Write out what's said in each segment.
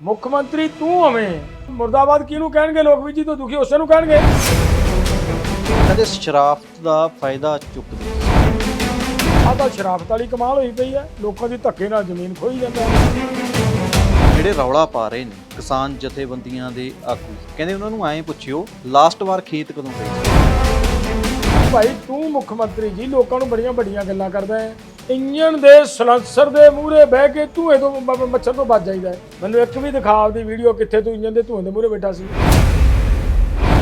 ਮੁੱਖ ਮੰਤਰੀ ਤੂੰ ਹਵੇਂ। ਮੁਰਦਾਬਾਦ ਕਿਹਨੂੰ ਕਹਿਣਗੇ ਲੋਕ ਵੀ ਜੀ ਤੋਂ ਦੁਖੀ ਉਸੇ ਨੂੰ ਕਹਿਣਗੇ। ਕਹਿੰਦੇ ਸ਼ਰਾਫਤ ਦਾ ਫਾਇਦਾ ਚੁੱਕਦੇ ਆਹ ਤਾਂ ਸ਼ਰਾਫਤ ਵਾਲੀ ਕਮਾਲ ਹੋਈ ਪਈ ਹੈ। ਲੋਕਾਂ ਦੀ ਧੱਕੇ ਨਾਲ ਜ਼ਮੀਨ ਖੋਈ ਜਾਂਦਾ। ਜਿਹੜੇ ਰੌਲਾ ਪਾ ਰਹੇ ਨੇ ਕਿਸਾਨ ਜਥੇਬੰਦੀਆਂ ਦੇ ਆਗੂ ਕਹਿੰਦੇ ਉਹਨਾਂ ਨੂੰ ਐਂ ਪੁੱਛਿਓ ਲਾਸਟ ਵਾਰ ਖੇਤ ਕਦੋਂ ਗਏ ਸੀ? ਭਾਈ ਤੂੰ ਮੁੱਖ ਮੰਤਰੀ ਜੀ ਲੋਕਾਂ ਨੂੰ ਬੜੀਆਂ ਵੱਡੀਆਂ ਗੱਲਾਂ ਕਰਦਾ ਹੈ। ਇੰਜਣ ਦੇ ਸਲੈਂਸਰ ਦੇ ਮੂਹਰੇ ਬਹਿ ਕੇ ਧੂਏ ਤੋਂ ਮ- ਮ- ਮੱਛਰ ਤੋਂ ਬਚ ਜਾਈਦਾ। ਹੈ। ਮੈਨੂੰ ਇੱਕ ਵੀ ਦਿਖਾ ਆਪਦੀ ਵੀਡੀਓ ਕਿੱਥੇ ਤੂੰ ਇੰਜਣ ਦੇ ਧੂਏ ਦੇ ਮੂਹਰੇ ਬੈਠਾ ਸੀ।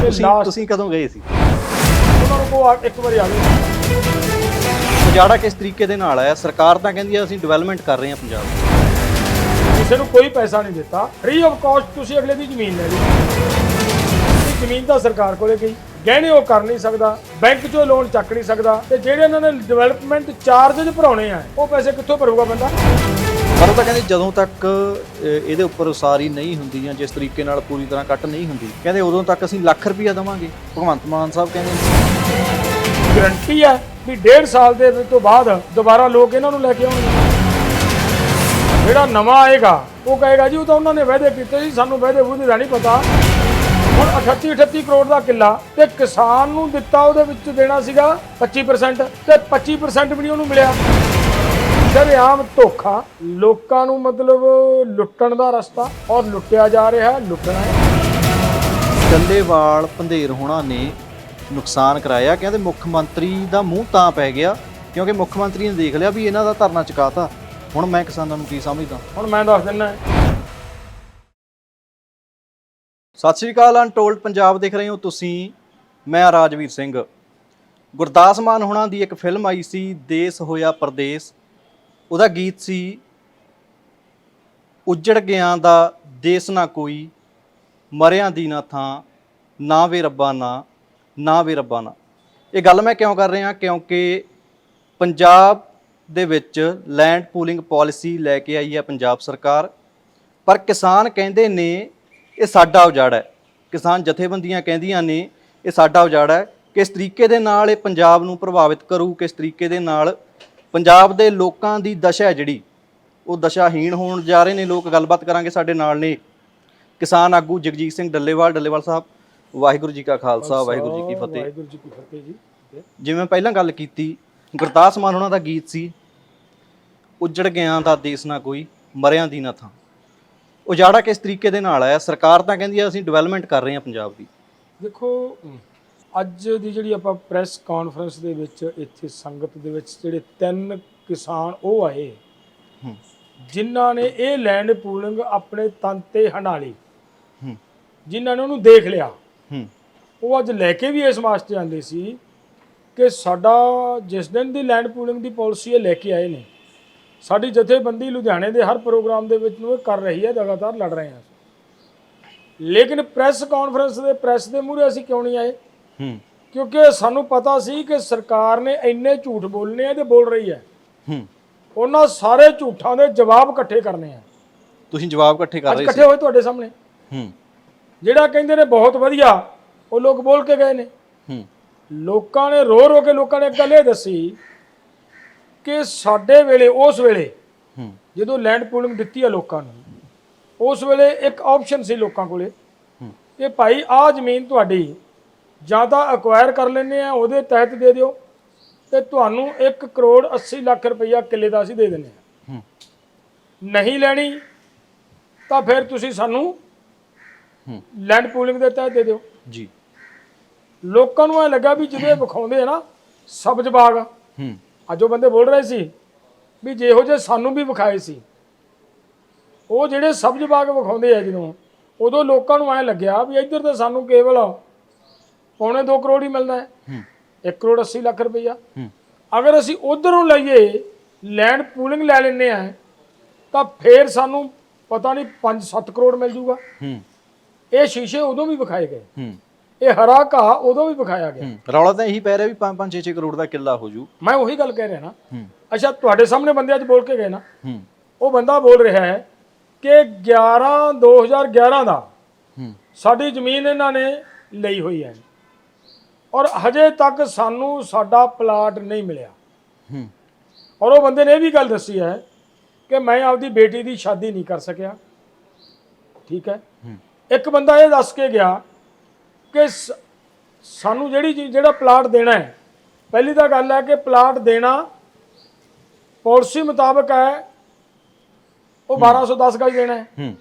ਤੇ ਤੁਸੀਂ ਲਾਸਟ ਤੁਸੀਂ ਕਦੋਂ ਗਏ ਸੀ? ਉਹਨਾਂ ਨੂੰ ਕੋ ਇੱਕ ਵਾਰੀ ਆ ਗਏ। ਉਜਾੜਾ ਕਿਸ ਤਰੀਕੇ ਦੇ ਨਾਲ ਆਇਆ? ਸਰਕਾਰ ਤਾਂ ਕਹਿੰਦੀ ਆ ਅਸੀਂ ਡਿਵੈਲਪਮੈਂਟ ਕਰ ਰਹੇ ਹਾਂ ਪੰਜਾਬ ਦੀ। ਕਿਸੇ ਨੂੰ ਕੋਈ ਪੈਸਾ ਨਹੀਂ ਦਿੱਤਾ। ਫ੍ਰੀ ਆਫ ਕਾਸਟ ਤੁਸੀਂ ਅਗਲੇ ਦੀ ਜ਼ਮੀਨ ਲੈ ਲਈ। ਇਹ ਜ਼ਮੀਨ ਤਾਂ ਸਰਕਾਰ ਕੋਲੇ ਗਈ। ਗਹਿਣੇ ਉਹ ਕਰ ਨਹੀਂ ਸਕਦਾ ਬੈਂਕ ਚੋਂ ਲੋਨ ਚੱਕ ਨਹੀਂ ਸਕਦਾ ਤੇ ਜਿਹੜੇ ਇਹਨਾਂ ਨੇ ਡਿਵੈਲਪਮੈਂਟ ਚਾਰजेस ਭਰਾਉਣੇ ਆ ਉਹ ਪੈਸੇ ਕਿੱਥੋਂ ਭਰੂਗਾ ਬੰਦਾ? ਪਰ ਉਹ ਤਾਂ ਕਹਿੰਦੇ ਜਦੋਂ ਤੱਕ ਇਹਦੇ ਉੱਪਰ ਉਸਾਰੀ ਨਹੀਂ ਹੁੰਦੀ ਜਾਂ ਜਿਸ ਤਰੀਕੇ ਨਾਲ ਪੂਰੀ ਤਰ੍ਹਾਂ ਕੱਟ ਨਹੀਂ ਹੁੰਦੀ ਕਹਿੰਦੇ ਉਦੋਂ ਤੱਕ ਅਸੀਂ ਲੱਖ ਰੁਪਈਆ ਦੇਵਾਂਗੇ ਭਗਵੰਤ ਮਾਨ ਸਾਹਿਬ ਕਹਿੰਦੇ। ਗਰੰਟੀ ਹੈ ਵੀ 1.5 ਸਾਲ ਦੇ ਤੋਂ ਬਾਅਦ ਦੁਬਾਰਾ ਲੋਕ ਇਹਨਾਂ ਨੂੰ ਲੈ ਕੇ ਆਉਣਗੇ। ਜਿਹੜਾ ਨਵਾਂ ਆਏਗਾ ਉਹ ਕਹੇਗਾ ਜੀ ਉਹ ਤਾਂ ਉਹਨਾਂ ਨੇ ਵਾਅਦੇ ਕੀਤੇ ਸੀ ਸਾਨੂੰ ਵਾਅਦੇ ਵੂਦੇ ਦਾ ਨਹੀਂ ਪਤਾ। ਹੁਣ 38 38 ਕਰੋੜ ਦਾ ਕਿੱਲਾ ਤੇ ਕਿਸਾਨ ਨੂੰ ਦਿੱਤਾ ਉਹਦੇ ਵਿੱਚ ਦੇਣਾ ਸੀਗਾ 25% ਤੇ 25% ਵੀ ਨਹੀਂ ਉਹਨੂੰ ਮਿਲਿਆ। ਆਮ ਧੋਖਾ। ਲੋਕਾਂ ਨੂੰ ਮਤਲਬ ਲੁੱਟਣ ਦਾ ਰਸਤਾ ਔਰ ਲੁੱਟਿਆ ਜਾ ਰਿਹਾ ਲੁੱਟਣਾ ਡੱਲੇਵਾਲ ਪੰਧੇਰ ਹੋਣਾ ਨੇ ਨੁਕਸਾਨ ਕਰਾਇਆ। ਕਹਿੰਦੇ ਮੁੱਖ ਮੰਤਰੀ ਦਾ ਮੂੰਹ ਤਾਂ ਪੈ ਗਿਆ ਕਿਉਂਕਿ ਮੁੱਖ ਮੰਤਰੀ ਨੇ ਦੇਖ ਲਿਆ ਵੀ ਇਹਨਾਂ ਦਾ ਧਰਨਾ ਚੁਕਾਤਾ। ਹੁਣ ਮੈਂ ਕਿਸਾਨਾਂ ਨੂੰ ਕੀ ਸਮਝਦਾ? ਹੁਣ ਮੈਂ ਦੱਸ ਦਿੰਦਾ। ਸਤਿ ਸ਼੍ਰੀ ਅਕਾਲ, ਅਨਟੋਲਡ ਪੰਜਾਬ ਦੇਖ ਰਹੇ ਹੋ ਤੁਸੀਂ। ਮੈਂ ਰਾਜਵੀਰ ਸਿੰਘ। ਗੁਰਦਾਸ ਮਾਨ ਹੋਣਾ ਦੀ ਇੱਕ ਫਿਲਮ ਆਈ ਸੀ, ਦੇਸ ਹੋਇਆ ਪਰਦੇਸ। ਉਹਦਾ ਗੀਤ ਸੀ, ਉੱਜੜ ਗਿਆ ਦਾ ਦੇਸ ਨਾ ਕੋਈ, ਮਰਿਆਂ ਦੀ ਨਾ ਥਾਂ, ਨਾ ਵੇ ਰੱਬਾ ਨਾ ਨਾ ਵੇ ਰੱਬਾ ਨਾ। ਇਹ ਗੱਲ ਮੈਂ ਕਿਉਂ ਕਰ ਰਿਹਾ? ਕਿਉਂਕਿ ਪੰਜਾਬ ਦੇ ਵਿੱਚ ਲੈਂਡ ਪੂਲਿੰਗ ਪਾਲਿਸੀ ਲੈ ਕੇ ਆਈ ਹੈ ਪੰਜਾਬ ਸਰਕਾਰ। ਪਰ ਕਿਸਾਨ ਕਹਿੰਦੇ ਨੇ ਇਹ ਸਾਡਾ ਉਜਾੜਾ ਹੈ। ਕਿਸਾਨ ਜਥੇਬੰਦੀਆਂ ਕਹਿੰਦੀਆਂ ਨੇ ਇਹ ਸਾਡਾ ਉਜਾੜਾ ਹੈ। ਕਿਸ ਤਰੀਕੇ ਦੇ ਨਾਲ ਇਹ ਪੰਜਾਬ ਨੂੰ ਪ੍ਰਭਾਵਿਤ ਕਰੂ ਕਿਸ ਤਰੀਕੇ ਦੇ ਨਾਲ ਪੰਜਾਬ ਦੇ ਲੋਕਾਂ ਦੀ ਦਸ਼ਾ ਜਿਹੜੀ ਉਹ ਦਸ਼ਾਹੀਣ ਹੋਣ ਜਾ ਰਹੇ ਨੇ। ਲੋਕ ਗੱਲਬਾਤ ਕਰਾਂਗੇ ਸਾਡੇ ਨਾਲ ਨੇ ਕਿਸਾਨ ਆਗੂ ਜਗਜੀਤ ਸਿੰਘ ਡੱਲੇਵਾਲ। ਡੱਲੇਵਾਲ ਸਾਹਿਬ ਵਾਹਿਗੁਰੂ ਜੀ ਕਾ ਖਾਲਸਾ ਵਾਹਿਗੁਰੂ ਜੀ ਕੀ ਫਤਿਹ। ਵਾਹਿਗੁਰੂ ਜੀ ਕੀ ਫਤਿਹ ਜੀ। ਜਿਵੇਂ ਪਹਿਲਾਂ ਗੱਲ ਕੀਤੀ ਗੁਰਦਾਸ ਮਾਨ ਉਹਨਾਂ ਦਾ ਗੀਤ ਸੀ ਉੱਜੜ ਗਿਆ ਦਾ ਦੇਸ ਨਾ ਕੋਈ ਮਰਿਆਂ ਦੀ ਨਾ ਥਾਂ। ਉਜਾੜਾ ਕਿਸ ਤਰੀਕੇ ਦੇ ਨਾਲ ਆਇਆ? ਸਰਕਾਰ ਤਾਂ ਕਹਿੰਦੀ ਆ ਅਸੀਂ ਡਿਵੈਲਪਮੈਂਟ ਕਰ ਰਹੇ ਹਾਂ ਪੰਜਾਬ ਦੀ। ਦੇਖੋ ਅੱਜ ਦੀ ਜਿਹੜੀ ਆਪਾਂ ਪ੍ਰੈਸ ਕਾਨਫਰੰਸ ਦੇ ਵਿੱਚ ਇੱਥੇ ਸੰਗਤ ਦੇ ਵਿੱਚ ਜਿਹੜੇ ਤਿੰਨ ਕਿਸਾਨ ਉਹ ਆਏ। ਜਿਨ੍ਹਾਂ ਨੇ ਇਹ ਲੈਂਡ ਪੂਲਿੰਗ ਆਪਣੇ ਤਨ ਤੇ ਹੰਡਾਲੀ ਜਿਨ੍ਹਾਂ ਨੇ ਉਹਨੂੰ ਦੇਖ ਲਿਆ। ਉਹ ਅੱਜ ਲੈ ਕੇ ਵੀ ਇਸ ਵਾਸਤੇ ਆਂਦੇ ਸੀ ਕਿ ਸਾਡਾ ਜਿਸ ਦਿਨ ਦੀ ਲੈਂਡ ਪੂਲਿੰਗ ਦੀ ਪਾਲਿਸੀ ਇਹ ਲੈ ਕੇ ਆਏ ਨੇ। ਸਾਡੀ ਜਥੇਬੰਦੀ ਲੁਧਿਆਣੇ ਦੇ ਹਰ ਪ੍ਰੋਗਰਾਮ ਦੇ ਵਿੱਚ ਨੂੰ ਇਹ ਕਰ ਰਹੀ ਹੈ ਲਗਾਤਾਰ ਲੜ ਰਹੇ ਹਾਂ ਲੇਕਿਨ ਪ੍ਰੈਸ ਕਾਨਫਰੰਸ ਦੇ ਪ੍ਰੈਸ ਦੇ ਮੂਹਰੇ ਅਸੀਂ ਕਿਉਂ ਨਹੀਂ ਆਏ? ਹੂੰ। ਕਿਉਂਕਿ ਸਾਨੂੰ ਪਤਾ ਸੀ ਕਿ ਸਰਕਾਰ ਨੇ ਇੰਨੇ ਝੂਠ ਬੋਲਨੇ ਆ ਤੇ ਬੋਲ ਰਹੀ ਹੈ। ਹੂੰ। ਉਹਨਾਂ ਸਾਰੇ ਝੂਠਾਂ ਦੇ ਜਵਾਬ ਇਕੱਠੇ ਕਰਨੇ ਆ। ਤੁਸੀਂ ਜਵਾਬ ਇਕੱਠੇ ਕਰ ਰਹੇ ਸੀ। ਇਕੱਠੇ ਹੋਏ ਤੁਹਾਡੇ ਸਾਹਮਣੇ। ਹੂੰ। ਜਿਹੜਾ ਕਹਿੰਦੇ ਨੇ ਬਹੁਤ ਵਧੀਆ ਉਹ ਲੋਕ ਬੋਲ ਕੇ ਗਏ ਨੇ। ਹੂੰ। ਲੋਕਾਂ ਨੇ ਰੋ ਰੋ ਕੇ ਲੋਕਾਂ ਨੇ ਇੱਕ ਗੱਲ ਇਹ ਦੱਸੀ ਕਿ ਸਾਡੇ ਵੇਲੇ ਉਸ ਵੇਲੇ ਜਦੋਂ ਲੈਂਡ ਪੂਲਿੰਗ ਦਿੱਤੀ ਆ ਲੋਕਾਂ ਨੂੰ ਉਸ ਵੇਲੇ ਇੱਕ ਆਪਸ਼ਨ ਸੀ ਲੋਕਾਂ ਕੋਲੇ ਕਿ ਭਾਈ ਆਹ ਜ਼ਮੀਨ ਤੁਹਾਡੀ ਜਾਂ ਤਾਂ ਅਕਵਾਇਰ ਕਰ ਲੈਣੇ ਆ ਉਹਦੇ ਤਹਿਤ ਦੇ ਦਿਓ ਤੇ ਤੁਹਾਨੂੰ 1 ਕਰੋੜ 80 ਲੱਖ ਰੁਪਈਆ ਕਿੱਲੇ ਦਾ ਅਸੀਂ ਦੇ ਦਿੰਦੇ ਆ। ਹੂੰ। ਨਹੀਂ ਲੈਣੀ ਤਾਂ ਫਿਰ ਤੁਸੀਂ ਸਾਨੂੰ ਲੈਂਡ ਪੂਲਿੰਗ ਦੇ ਤਹਿਤ ਦੇ ਦਿਓ। ਜੀ। ਲੋਕਾਂ ਨੂੰ ਐ ਲੱਗਾ ਵੀ ਜਿਹਦੇ ਵਿਖਾਉਂਦੇ ਆ ਨਾ ਸਬਜ਼ ਬਾਗ ਹੂੰ। ਅੱਜ ਉਹ ਬੰਦੇ ਬੋਲ ਰਹੇ ਸੀ ਵੀ ਜਿਹੋ ਜੇ ਸਾਨੂੰ ਵੀ ਵਿਖਾਏ ਸੀ ਉਹ ਜਿਹੜੇ ਸਬਜ਼ ਬਾਗ ਵਿਖਾਉਂਦੇ ਆ ਜਦੋਂ ਉਦੋਂ ਲੋਕਾਂ ਨੂੰ ਐ ਲੱਗਿਆ ਵੀ ਇੱਧਰ ਤਾਂ ਸਾਨੂੰ ਕੇਵਲ ਪੌਣੇ 2 ਕਰੋੜ ਹੀ ਮਿਲਦਾ ਹੈ। ਹੂੰ। 1 ਕਰੋੜ 80 ਲੱਖ ਰੁਪਈਆ। ਅਗਰ ਅਸੀਂ ਉਧਰੋਂ ਲਈਏ ਲੈਂਡ ਪੂਲਿੰਗ ਲੈ ਲੈਨੇ ਆ ਤਾਂ ਫੇਰ ਸਾਨੂੰ ਪਤਾ ਨਹੀਂ 5-7 ਕਰੋੜ ਮਿਲ ਜੂਗਾ। ਇਹ ਸ਼ੀਸ਼ੇ ਉਦੋਂ ਵੀ ਵਿਖਾਏ ਗਏ। ਇਹ ਹਰਾ ਘਾਹ ਉਦੋਂ ਵੀ ਵਿਖਾਇਆ ਗਿਆ। ਹੂੰ ਰੌਲਾ ਤਾਂ ਇਹੀ ਪੈ ਰਿਹਾ ਵੀ 5-5 6-6 ਕਰੋੜ ਦਾ ਕਿੱਲਾ ਹੋ ਜੂ। ਮੈਂ ਉਹੀ ਗੱਲ ਕਹਿ ਰਿਹਾ ਨਾ। ਹੂੰ। ਅੱਛਾ ਤੁਹਾਡੇ ਸਾਹਮਣੇ ਬੰਦੇ ਅੱਜ ਬੋਲ ਕੇ ਗਏ ਨਾ। ਹੂੰ। ਉਹ ਬੰਦਾ ਬੋਲ ਰਿਹਾ ਹੈ ਕਿ 11 2011 ਦਾ ਹੂੰ। ਸਾਡੀ ਜ਼ਮੀਨ ਇਹਨਾਂ ਨੇ ਲਈ ਹੋਈ ਹੈ। ਔਰ ਹਜੇ ਤੱਕ ਸਾਨੂੰ ਸਾਡਾ ਪਲਾਟ ਨਹੀਂ ਮਿਲਿਆ। ਹੂੰ। ਔਰ ਉਹ ਬੰਦੇ ਨੇ ਇਹ ਵੀ ਗੱਲ ਦੱਸੀ ਹੈ ਕਿ ਮੈਂ ਆਪਦੀ ਬੇਟੀ ਦੀ ਸ਼ਾਦੀ ਨਹੀਂ ਕਰ ਸਕਿਆ। ਠੀਕ ਹੈ। ਹੂੰ। ਇੱਕ ਬੰਦਾ ਇਹ ਦੱਸ ਕੇ ਗਿਆ ਕਿ ਸਾਨੂੰ ਜਿਹੜੀ ਚੀਜ਼- ਜਿਹੜਾ ਪਲਾਟ ਦੇਣਾ ਹੈ ਪਹਿਲੀ ਤਾਂ ਗੱਲ ਹੈ ਕਿ ਪਲਾਟ ਦੇਣਾ ਪਾਲਿਸੀ ਮੁਤਾਬਕ ਹੈ ਉਹ 1210 ਗਜ ਦੇਣਾ ਹੈ। ਹੂੰ।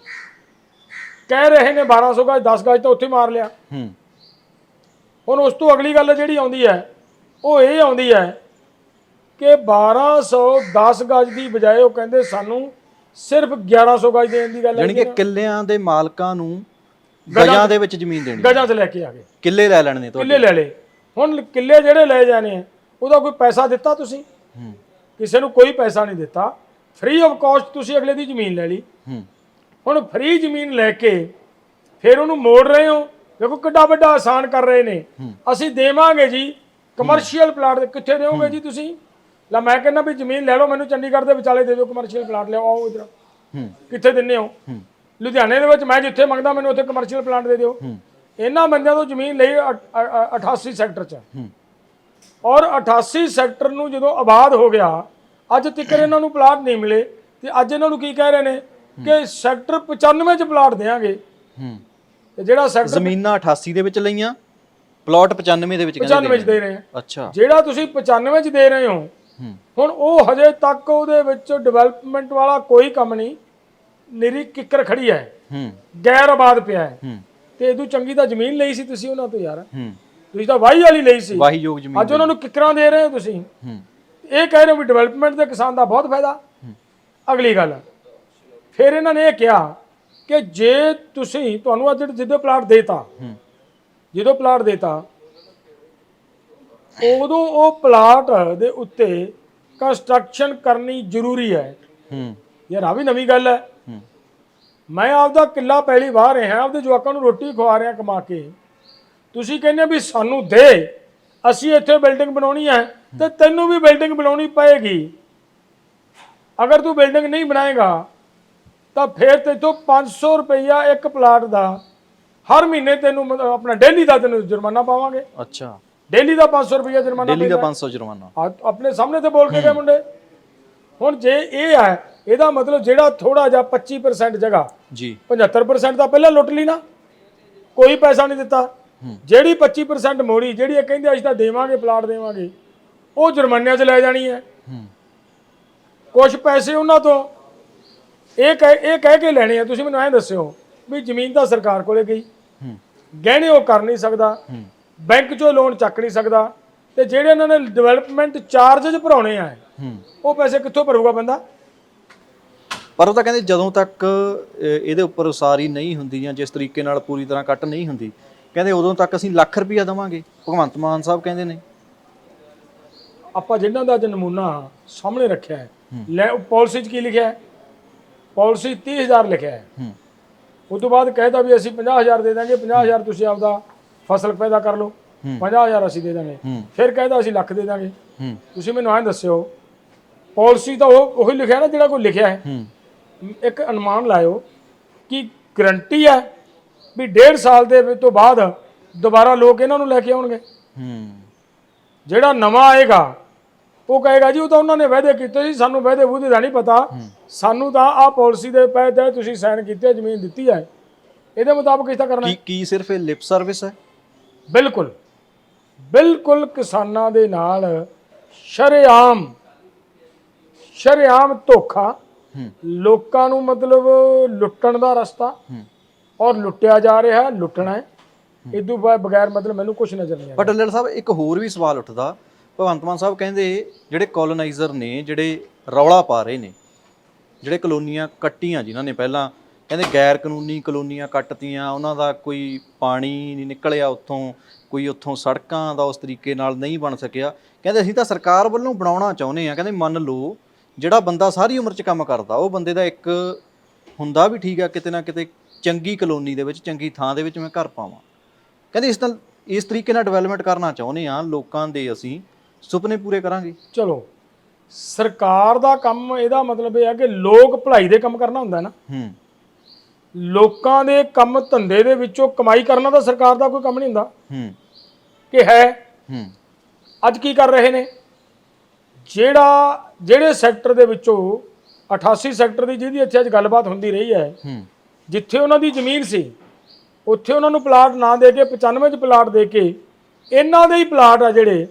ਕਹਿ ਰਹੇ ਨੇ 1200 ਗਜ 10 ਗਜ ਤਾਂ ਉੱਥੇ ਮਾਰ ਲਿਆ। ਹੂੰ। ਹੁਣ ਉਸ ਤੋਂ ਅਗਲੀ ਗੱਲ ਜਿਹੜੀ ਆਉਂਦੀ ਹੈ ਉਹ ਇਹ ਆਉਂਦੀ ਹੈ ਕਿ 1210 ਗਜ ਦੀ ਬਜਾਏ ਉਹ ਕਹਿੰਦੇ ਸਾਨੂੰ ਸਿਰਫ 1100 ਗਜ ਦੇਣ ਦੀ ਗੱਲ ਹੈ ਯਾਨੀ ਕਿ ਕਿੱਲਿਆਂ ਦੇ ਮਾਲਕਾਂ ਨੂੰ ਗਜਾਂ ਦੇ ਵਿੱਚ ਜ਼ਮੀਨ ਦੇਣੀ। ਗਜਾਂ 'ਚ ਲੈ ਕੇ ਆ ਗਏ। ਕਿੱਲੇ ਲੈ ਲੈਣੇ ਤੁਹਾਡੇ। ਕਿੱਲੇ ਲੈ ਲਏ। ਹੁਣ ਕਿੱਲੇ ਜਿਹੜੇ ਲੈ ਜਾਣੇ ਆ ਉਹਦਾ ਕੋਈ ਪੈਸਾ ਦਿੱਤਾ ਤੁਸੀਂ? ਹੂੰ। ਕਿਸੇ ਨੂੰ ਕੋਈ ਪੈਸਾ ਨਹੀਂ ਦਿੱਤਾ। ਫ੍ਰੀ ਆਫ ਕਾਸਟ ਤੁਸੀਂ ਅਗਲੇ ਦੀ ਜ਼ਮੀਨ ਲੈ ਲਈ। ਹੂੰ। ਹੁਣ ਫ੍ਰੀ ਜ਼ਮੀਨ ਲੈ ਕੇ ਫਿਰ ਉਹਨੂੰ ਮੋੜ ਰਹੇ ਹੋ। ਦੇਖੋ ਕਿੱਡਾ ਵੱਡਾ ਆਸਾਨ ਕਰ ਰਹੇ ਨੇ। ਅਸੀਂ ਦੇਵਾਂਗੇ ਜੀ। ਕਮਰਸ਼ੀਅਲ ਪਲਾਟ ਕਿੱਥੇ ਦਿਓਗੇ ਜੀ ਤੁਸੀਂ? ਲੈ ਮੈਂ ਕਹਿੰਦਾ ਵੀ ਜ਼ਮੀਨ ਲੈ ਲਓ ਮੈਨੂੰ ਚੰਡੀਗੜ੍ਹ ਦੇ ਵਿਚਾਲੇ ਦੇ ਦਿਓ ਕਮਰਸ਼ੀਅਲ ਪਲਾਟ ਲਿਆਓ ਆਓ ਇਧਰ। ਹੂੰ। ਕਿੱਥੇ ਦਿੰਨੇ ਹੋ। ਲੁਧਿਆਣੇ ਦੇ ਵਿੱਚ ਮੈਂ ਜਿੱਥੇ ਮੰਗਦਾ ਮੈਨੂੰ ਉੱਥੇ ਕਮਰਸ਼ੀਅਲ ਪਲਾਟ ਦੇ ਦਿਓ। ਇਹਨਾਂ ਬੰਦਿਆਂ ਤੋਂ ਜ਼ਮੀਨ ਲਈ ਅ- ਅ- ਅ- 88 ਸੈਕਟਰ 'ਚ ਔਰ 88 ਸੈਕਟਰ ਨੂੰ ਜਦੋਂ ਆਬਾਦ ਹੋ ਗਿਆ ਅੱਜ ਤੱਕ ਇਹਨਾਂ ਨੂੰ ਪਲਾਟ ਨਹੀਂ ਮਿਲੇ। ਤੇ ਅੱਜ ਇਹਨਾਂ ਨੂੰ ਕੀ ਕਹਿ ਰਹੇ ਨੇ? ਕਿ ਸੈਕਟਰ 95 ਚ ਪਲਾਟ ਦੇਾਂਗੇ ਤੇ ਜਿਹੜਾ ਸੈਕਟਰ ਜ਼ਮੀਨਾਂ 88 ਦੇ ਵਿੱਚ ਲਈਆਂ ਪਲਾਟ 95 ਦੇ ਵਿੱਚ ਕਹਿੰਦੇ 95 ਚ ਦੇ ਰਹੇ ਆ। ਅੱਛਾ। ਜਿਹੜਾ ਤੁਸੀਂ 95 ਚ ਦੇ ਰਹੇ ਹੂੰ ਹੁਣ ਉਹ ਹਜੇ ਤੱਕ ਉਹਦੇ ਵਿੱਚ ਡਿਵੈਲਪਮੈਂਟ ਵਾਲਾ ਕੋਈ ਕੰਮ ਨਹੀਂ। ਨਿਰੀ ਕਿੱਕਰ ਖੜੀ ਹੈ। ਹੂੰ। ਗੈਰ ਆਬਾਦ ਪਿਆ ਹੈ। ਹੂੰ। ਤੇ ਇਹਦੂ ਚੰਗੀ ਤਾਂ ਜ਼ਮੀਨ ਲਈ ਸੀ ਤੁਸੀਂ ਉਹਨਾਂ ਤੋਂ ਯਾਰ। ਹੂੰ। ਤੁਸੀਂ ਤਾਂ ਵਾਹੀ ਵਾਲੀ ਲਈ ਸੀ। ਵਾਹੀਯੋਗ ਜ਼ਮੀਨ ਅੱਜ ਉਹਨਾਂ ਨੂੰ ਕਿੱਕਰਾਂ ਦੇ ਰਹੇ ਹੋ ਤੁਸੀਂ। ਹੂੰ। ਇਹ ਕਹਿ ਰਹੇ ਹੋ ਵੀ ਡਿਵੈਲਪਮੈਂਟ ਦੇ ਕਿਸਾਨ ਦਾ ਬਹੁਤ ਫਾਇਦਾ। ਅਗਲੀ ਗੱਲ। ਫਿਰ ਇਹਨਾਂ ਨੇ ਇਹ ਕਿਹਾ ਕਿ ਜੇ ਤੁਸੀਂ ਤੁਹਾਨੂੰ ਅੱਜ ਜਿੱਦੋਂ ਪਲਾਟ ਦੇਤਾ ਹੂੰ। ਜਦੋਂ ਪਲਾਟ ਦੇਤਾ ਉਦੋਂ ਉਹ ਪਲਾਟ ਦੇ ਉੱਤੇ ਕੰਸਟਰਕਸ਼ਨ ਕਰਨੀ ਜ਼ਰੂਰੀ ਹੈ। ਹੂੰ। ਯਾਰ ਆ ਵੀ ਨਵੀਂ ਗੱਲ ਹੂੰ। ਮੈਂ ਆਪਦਾ ਕਿੱਲਾ ਪਹਿਲੀ ਵਾਰ ਰਿਹਾ ਆਪਦੇ ਜਵਾਕਾਂ ਨੂੰ ਰੋਟੀ ਖਵਾ ਰਿਹਾ ਕਮਾ ਕੇ। ਤੁਸੀਂ ਕਹਿੰਦੇ ਵੀ ਸਾਨੂੰ ਦੇ ਅਸੀਂ ਇੱਥੇ ਬਿਲਡਿੰਗ ਬਣਾਉਣੀ ਹੈ ਤੇ ਤੈਨੂੰ ਵੀ ਬਿਲਡਿੰਗ ਬਣਾਉਣੀ ਪਏਗੀ। ਅਗਰ ਤੂੰ ਬਿਲਡਿੰਗ ਨਹੀਂ ਬਣਾਏਗਾ ਤਾਂ ਫਿਰ ਤੇਥੋਂ 500 ਰੁਪਈਆ ਇੱਕ ਪਲਾਟ ਦਾ ਹਰ ਮਹੀਨੇ ਤੈਨੂੰ ਆਪਣਾ ਡੇਲੀ ਦਾ ਤੈਨੂੰ ਜੁਰਮਾਨਾ ਪਾਵਾਂਗੇ। ਅੱਛਾ। ਡੇਲੀ ਦਾ 500 ਰੁਪਈਆ ਜੁਰਮਾਨਾ ਦਿੱਲੀ ਦਾ 500 ਜੁਰਮਾਨਾ। ਆਪਣੇ ਸਾਹਮਣੇ ਤੇ ਬੋਲ ਕੇ ਗਏ ਮੁੰਡੇ। ਹੁਣ ਜੇ ਇਹ ਹੈ ਇਹਦਾ ਮਤਲਬ ਜਿਹੜਾ ਥੋੜਾ ਜਿਹਾ 25% ਜਗ੍ਹਾ ਜੀ। 75% ਤਾਂ ਪਹਿਲਾਂ ਲੁੱਟ ਲਈ ਨਾ। ਕੋਈ ਪੈਸਾ ਨਹੀਂ ਦਿੱਤਾ। ਜਿਹੜੀ 25% ਮੋੜੀ ਜਿਹੜੀ ਇਹ ਕਹਿੰਦੇ ਅਸੀਂ ਤਾਂ ਦੇਵਾਂਗੇ ਪਲਾਟ ਦੇਵਾਂਗੇ ਉਹ ਜੁਰਮਾਨਿਆਂ 'ਚ ਲੈ ਜਾਣੀ ਹੈ। ਕੁਝ ਪੈਸੇ ਉਹਨਾਂ ਤੋਂ। ਇਹ ਕਹਿ ਇਹ ਕਹਿ ਕੇ ਲੈਣੇ ਆ ਤੁਸੀਂ ਮੈਨੂੰ ਐਂ ਦੱਸਿਓ ਵੀ ਜ਼ਮੀਨ ਤਾਂ ਸਰਕਾਰ ਕੋਲੇ ਗਈ। ਗਹਿਣੇ ਉਹ ਕਰ ਨਹੀਂ ਸਕਦਾ। ਬੈਂਕ 'ਚੋਂ ਲੋਨ ਚੱਕ ਨਹੀਂ ਸਕਦਾ। ਤੇ ਜਿਹੜੇ ਇਹਨਾਂ ਨੇ ਡਿਵੈਲਪਮੈਂਟ ਚਾਰजेस ਭਰਾਉਣੇ ਆ ਉਹ ਪੈਸੇ ਕਿੱਥੋਂ ਭਰੂਗਾ ਬੰਦਾ? ਪਰ ਉਹ ਤਾਂ ਕਹਿੰਦੇ ਜਦੋਂ ਤੱਕ ਇਹਦੇ ਉੱਪਰ ਉਸਾਰੀ ਨਹੀਂ ਹੁੰਦੀ ਜਾਂ ਜਿਸ ਤਰੀਕੇ ਨਾਲ ਪੂਰੀ ਤਰ੍ਹਾਂ ਕੱਟ ਨਹੀਂ ਹੁੰਦੀ ਕਹਿੰਦੇ ਉਦੋਂ ਤੱਕ ਅਸੀਂ ਲੱਖ ਰੁਪਈਆ ਦੇਵਾਂਗੇ ਭਗਵੰਤ ਮਾਨ ਸਾਹਿਬ ਕਹਿੰਦੇ ਨੇ। ਆਪਾਂ ਜਿਨ੍ਹਾਂ ਦਾ ਅੱਜ ਨਮੂਨਾ ਸਾਹਮਣੇ ਰੱਖਿਆ ਹੈ ਲੈ ਪਾਲਿਸੀ 'ਚ ਕੀ ਲਿਖਿਆ ਹੈ? ਪਾਲਿਸੀ 30000 ਲਿਖਿਆ ਹੈ। ਹੂੰ। ਉਸ ਤੋਂ ਬਾਅਦ ਕਹਿਤਾ ਵੀ ਅਸੀਂ 50000 ਦੇ ਦਾਂਗੇ 50000 ਤੁਸੀਂ ਆਪਦਾ ਫਸਲ ਪੈਦਾ ਕਰ ਲਓ। 50000 ਅਸੀਂ ਦੇ ਦਾਂਗੇ ਹੂੰ। ਫਿਰ ਕਹਿਤਾ ਅਸੀਂ ਲੱਖ ਦੇ ਦਾਂਗੇ ਹੂੰ। ਤੁਸੀਂ ਮੈਨੂੰ ਐਂ ਦੱਸਿਓ ਪਾਲਿਸੀ ਤਾਂ ਉਹ ਉਹੀ ਲਿਖਿਆ ਨਾ ਜਿਹੜਾ ਕੋਈ ਲਿਖਿਆ ਹੈ। ਹੂੰ। ਇੱਕ ਅਨੁਮਾਨ ਲਾਇਓ ਕਿ ਗਰੰਟੀ ਹੈ ਵੀ ਡੇਢ ਸਾਲ ਦੇ ਤੋਂ ਬਾਅਦ ਦੁਬਾਰਾ ਲੋਕ ਇਹਨਾਂ ਨੂੰ ਲੈ ਕੇ ਆਉਣਗੇ। ਹੂੰ। ਜਿਹੜਾ ਨਵਾਂ ਆਏਗਾ ਉਹ ਕਹੇਗਾ ਜੀ ਉਹ ਤਾਂ ਉਹਨਾਂ ਨੇ ਵਾਅਦੇ ਕੀਤੇ ਸੀ ਸਾਨੂੰ ਵਾਅਦੇ ਵੂਦੇ ਦਾ ਨਹੀਂ ਪਤਾ। ਸਾਨੂੰ ਤਾਂ ਆਹ ਪਾਲਿਸੀ ਦੇ ਪੈ ਤੇ ਤੁਸੀਂ ਸਾਈਨ ਕੀਤੇ ਜ਼ਮੀਨ ਦਿੱਤੀ ਹੈ। ਇਹਦੇ ਮੁਤਾਬਕ ਇਸ ਤਾਂ ਕਰਨਾ ਹੈ। ਕੀ ਕੀ ਸਿਰਫ ਇਹ ਲਿਪ ਸਰਵਿਸ ਹੈ? ਬਿਲਕੁਲ। ਬਿਲਕੁਲ ਕਿਸਾਨਾਂ ਦੇ ਨਾਲ ਸ਼ਰੇਆਮ ਸ਼ਰੇਆਮ ਧੋਖਾ ਲੋਕਾਂ ਨੂੰ ਮਤਲਬ ਲੁੱਟਣ ਦਾ ਰਸਤਾ ਔਰ ਲੁੱਟਿਆ ਜਾ ਰਿਹਾ ਹੈ ਲੁੱਟਣਾ ਹੈ। ਇਦੋਂ ਬਾਅਦ ਬਗੈਰ ਮਤਲਬ ਮੈਨੂੰ ਕੁਝ ਨਜ਼ਰ ਨਹੀਂ ਆਇਆ ਬਟ ਲੱਲ ਸਾਹਿਬ ਇੱਕ ਹੋਰ ਵੀ ਸਵਾਲ ਉੱਠਦਾ। ਭਗਵੰਤ ਮਾਨ ਸਾਹਿਬ ਕਹਿੰਦੇ ਜਿਹੜੇ ਕਲੋਨਾਈਜ਼ਰ ਨੇ ਜਿਹੜੇ ਰੌਲਾ ਪਾ ਰਹੇ ਨੇ ਜਿਹੜੇ ਕਲੋਨੀਆਂ ਕੱਟੀਆਂ ਜਿਨ੍ਹਾਂ ਨੇ ਪਹਿਲਾਂ ਕਹਿੰਦੇ ਗੈਰ ਕਾਨੂੰਨੀ ਕਲੋਨੀਆਂ ਕੱਟਤੀਆਂ ਉਹਨਾਂ ਦਾ ਕੋਈ ਪਾਣੀ ਨਹੀਂ ਨਿਕਲਿਆ ਉੱਥੋਂ ਕੋਈ ਉੱਥੋਂ ਸੜਕਾਂ ਦਾ ਉਸ ਤਰੀਕੇ ਨਾਲ ਨਹੀਂ ਬਣ ਸਕਿਆ। ਕਹਿੰਦੇ ਅਸੀਂ ਤਾਂ ਸਰਕਾਰ ਵੱਲੋਂ ਬਣਾਉਣਾ ਚਾਹੁੰਦੇ ਆ ਕਹਿੰਦੇ ਮੰਨ ਲਓ ਜਿਹੜਾ ਬੰਦਾ ਸਾਰੀ ਉਮਰ 'ਚ ਕੰਮ ਕਰਦਾ ਉਹ ਬੰਦੇ ਦਾ ਇੱਕ ਹੁੰਦਾ ਵੀ ਠੀਕ ਆ ਕਿਤੇ ਨਾ ਕਿਤੇ ਚੰਗੀ ਕਲੋਨੀ ਦੇ ਵਿੱਚ ਚੰਗੀ ਥਾਂ ਦੇ ਵਿੱਚ ਮੈਂ ਘਰ ਪਾਵਾਂ। ਕਹਿੰਦੇ ਇਸ ਨਾਲ ਇਸ ਤਰੀਕੇ ਨਾਲ ਡਿਵੈਲਪਮੈਂਟ ਕਰਨਾ ਚਾਹੁੰਦੇ ਆ ਲੋਕਾਂ ਦੇ ਅਸੀਂ ਸੁਪਨੇ ਪੂਰੇ ਕਰਾਂਗੇ। ਚਲੋ ਸਰਕਾਰ ਦਾ ਕੰਮ ਇਹਦਾ ਮਤਲਬ ਇਹ ਹੈ ਕਿ ਲੋਕ ਭਲਾਈ ਦੇ ਕੰਮ ਕਰਨਾ ਹੁੰਦਾ ਨਾ। ਹੂੰ। ਲੋਕਾਂ ਦੇ ਕੰਮ ਧੰਦੇ ਦੇ ਵਿੱਚੋਂ ਕਮਾਈ ਕਰਨਾ ਤਾਂ ਸਰਕਾਰ ਦਾ ਕੋਈ ਕੰਮ ਨਹੀਂ ਹੁੰਦਾ। ਹੂੰ। ਕਿ ਹੈ। ਹੂੰ। ਅੱਜ ਕੀ ਕਰ ਰਹੇ ਨੇ? ਜਿਹੜਾ ਜਿਹੜੇ ਸੈਕਟਰ ਦੇ ਵਿੱਚੋਂ 88 ਸੈਕਟਰ ਦੀ ਜਿਹਦੀ ਇੱਥੇ ਅੱਜ ਗੱਲਬਾਤ ਹੁੰਦੀ ਰਹੀ ਹੈ ਹੂੰ। ਜਿੱਥੇ ਉਹਨਾਂ ਦੀ ਜ਼ਮੀਨ ਸੀ ਉੱਥੇ ਉਹਨਾਂ ਨੂੰ ਪਲਾਟ ਨਾ ਦੇ ਕੇ 95 ਚ ਪਲਾਟ ਦੇ ਕੇ ਇਹਨਾਂ ਦੇ ਹੀ ਪਲਾਟ ਆ ਜਿਹੜੇ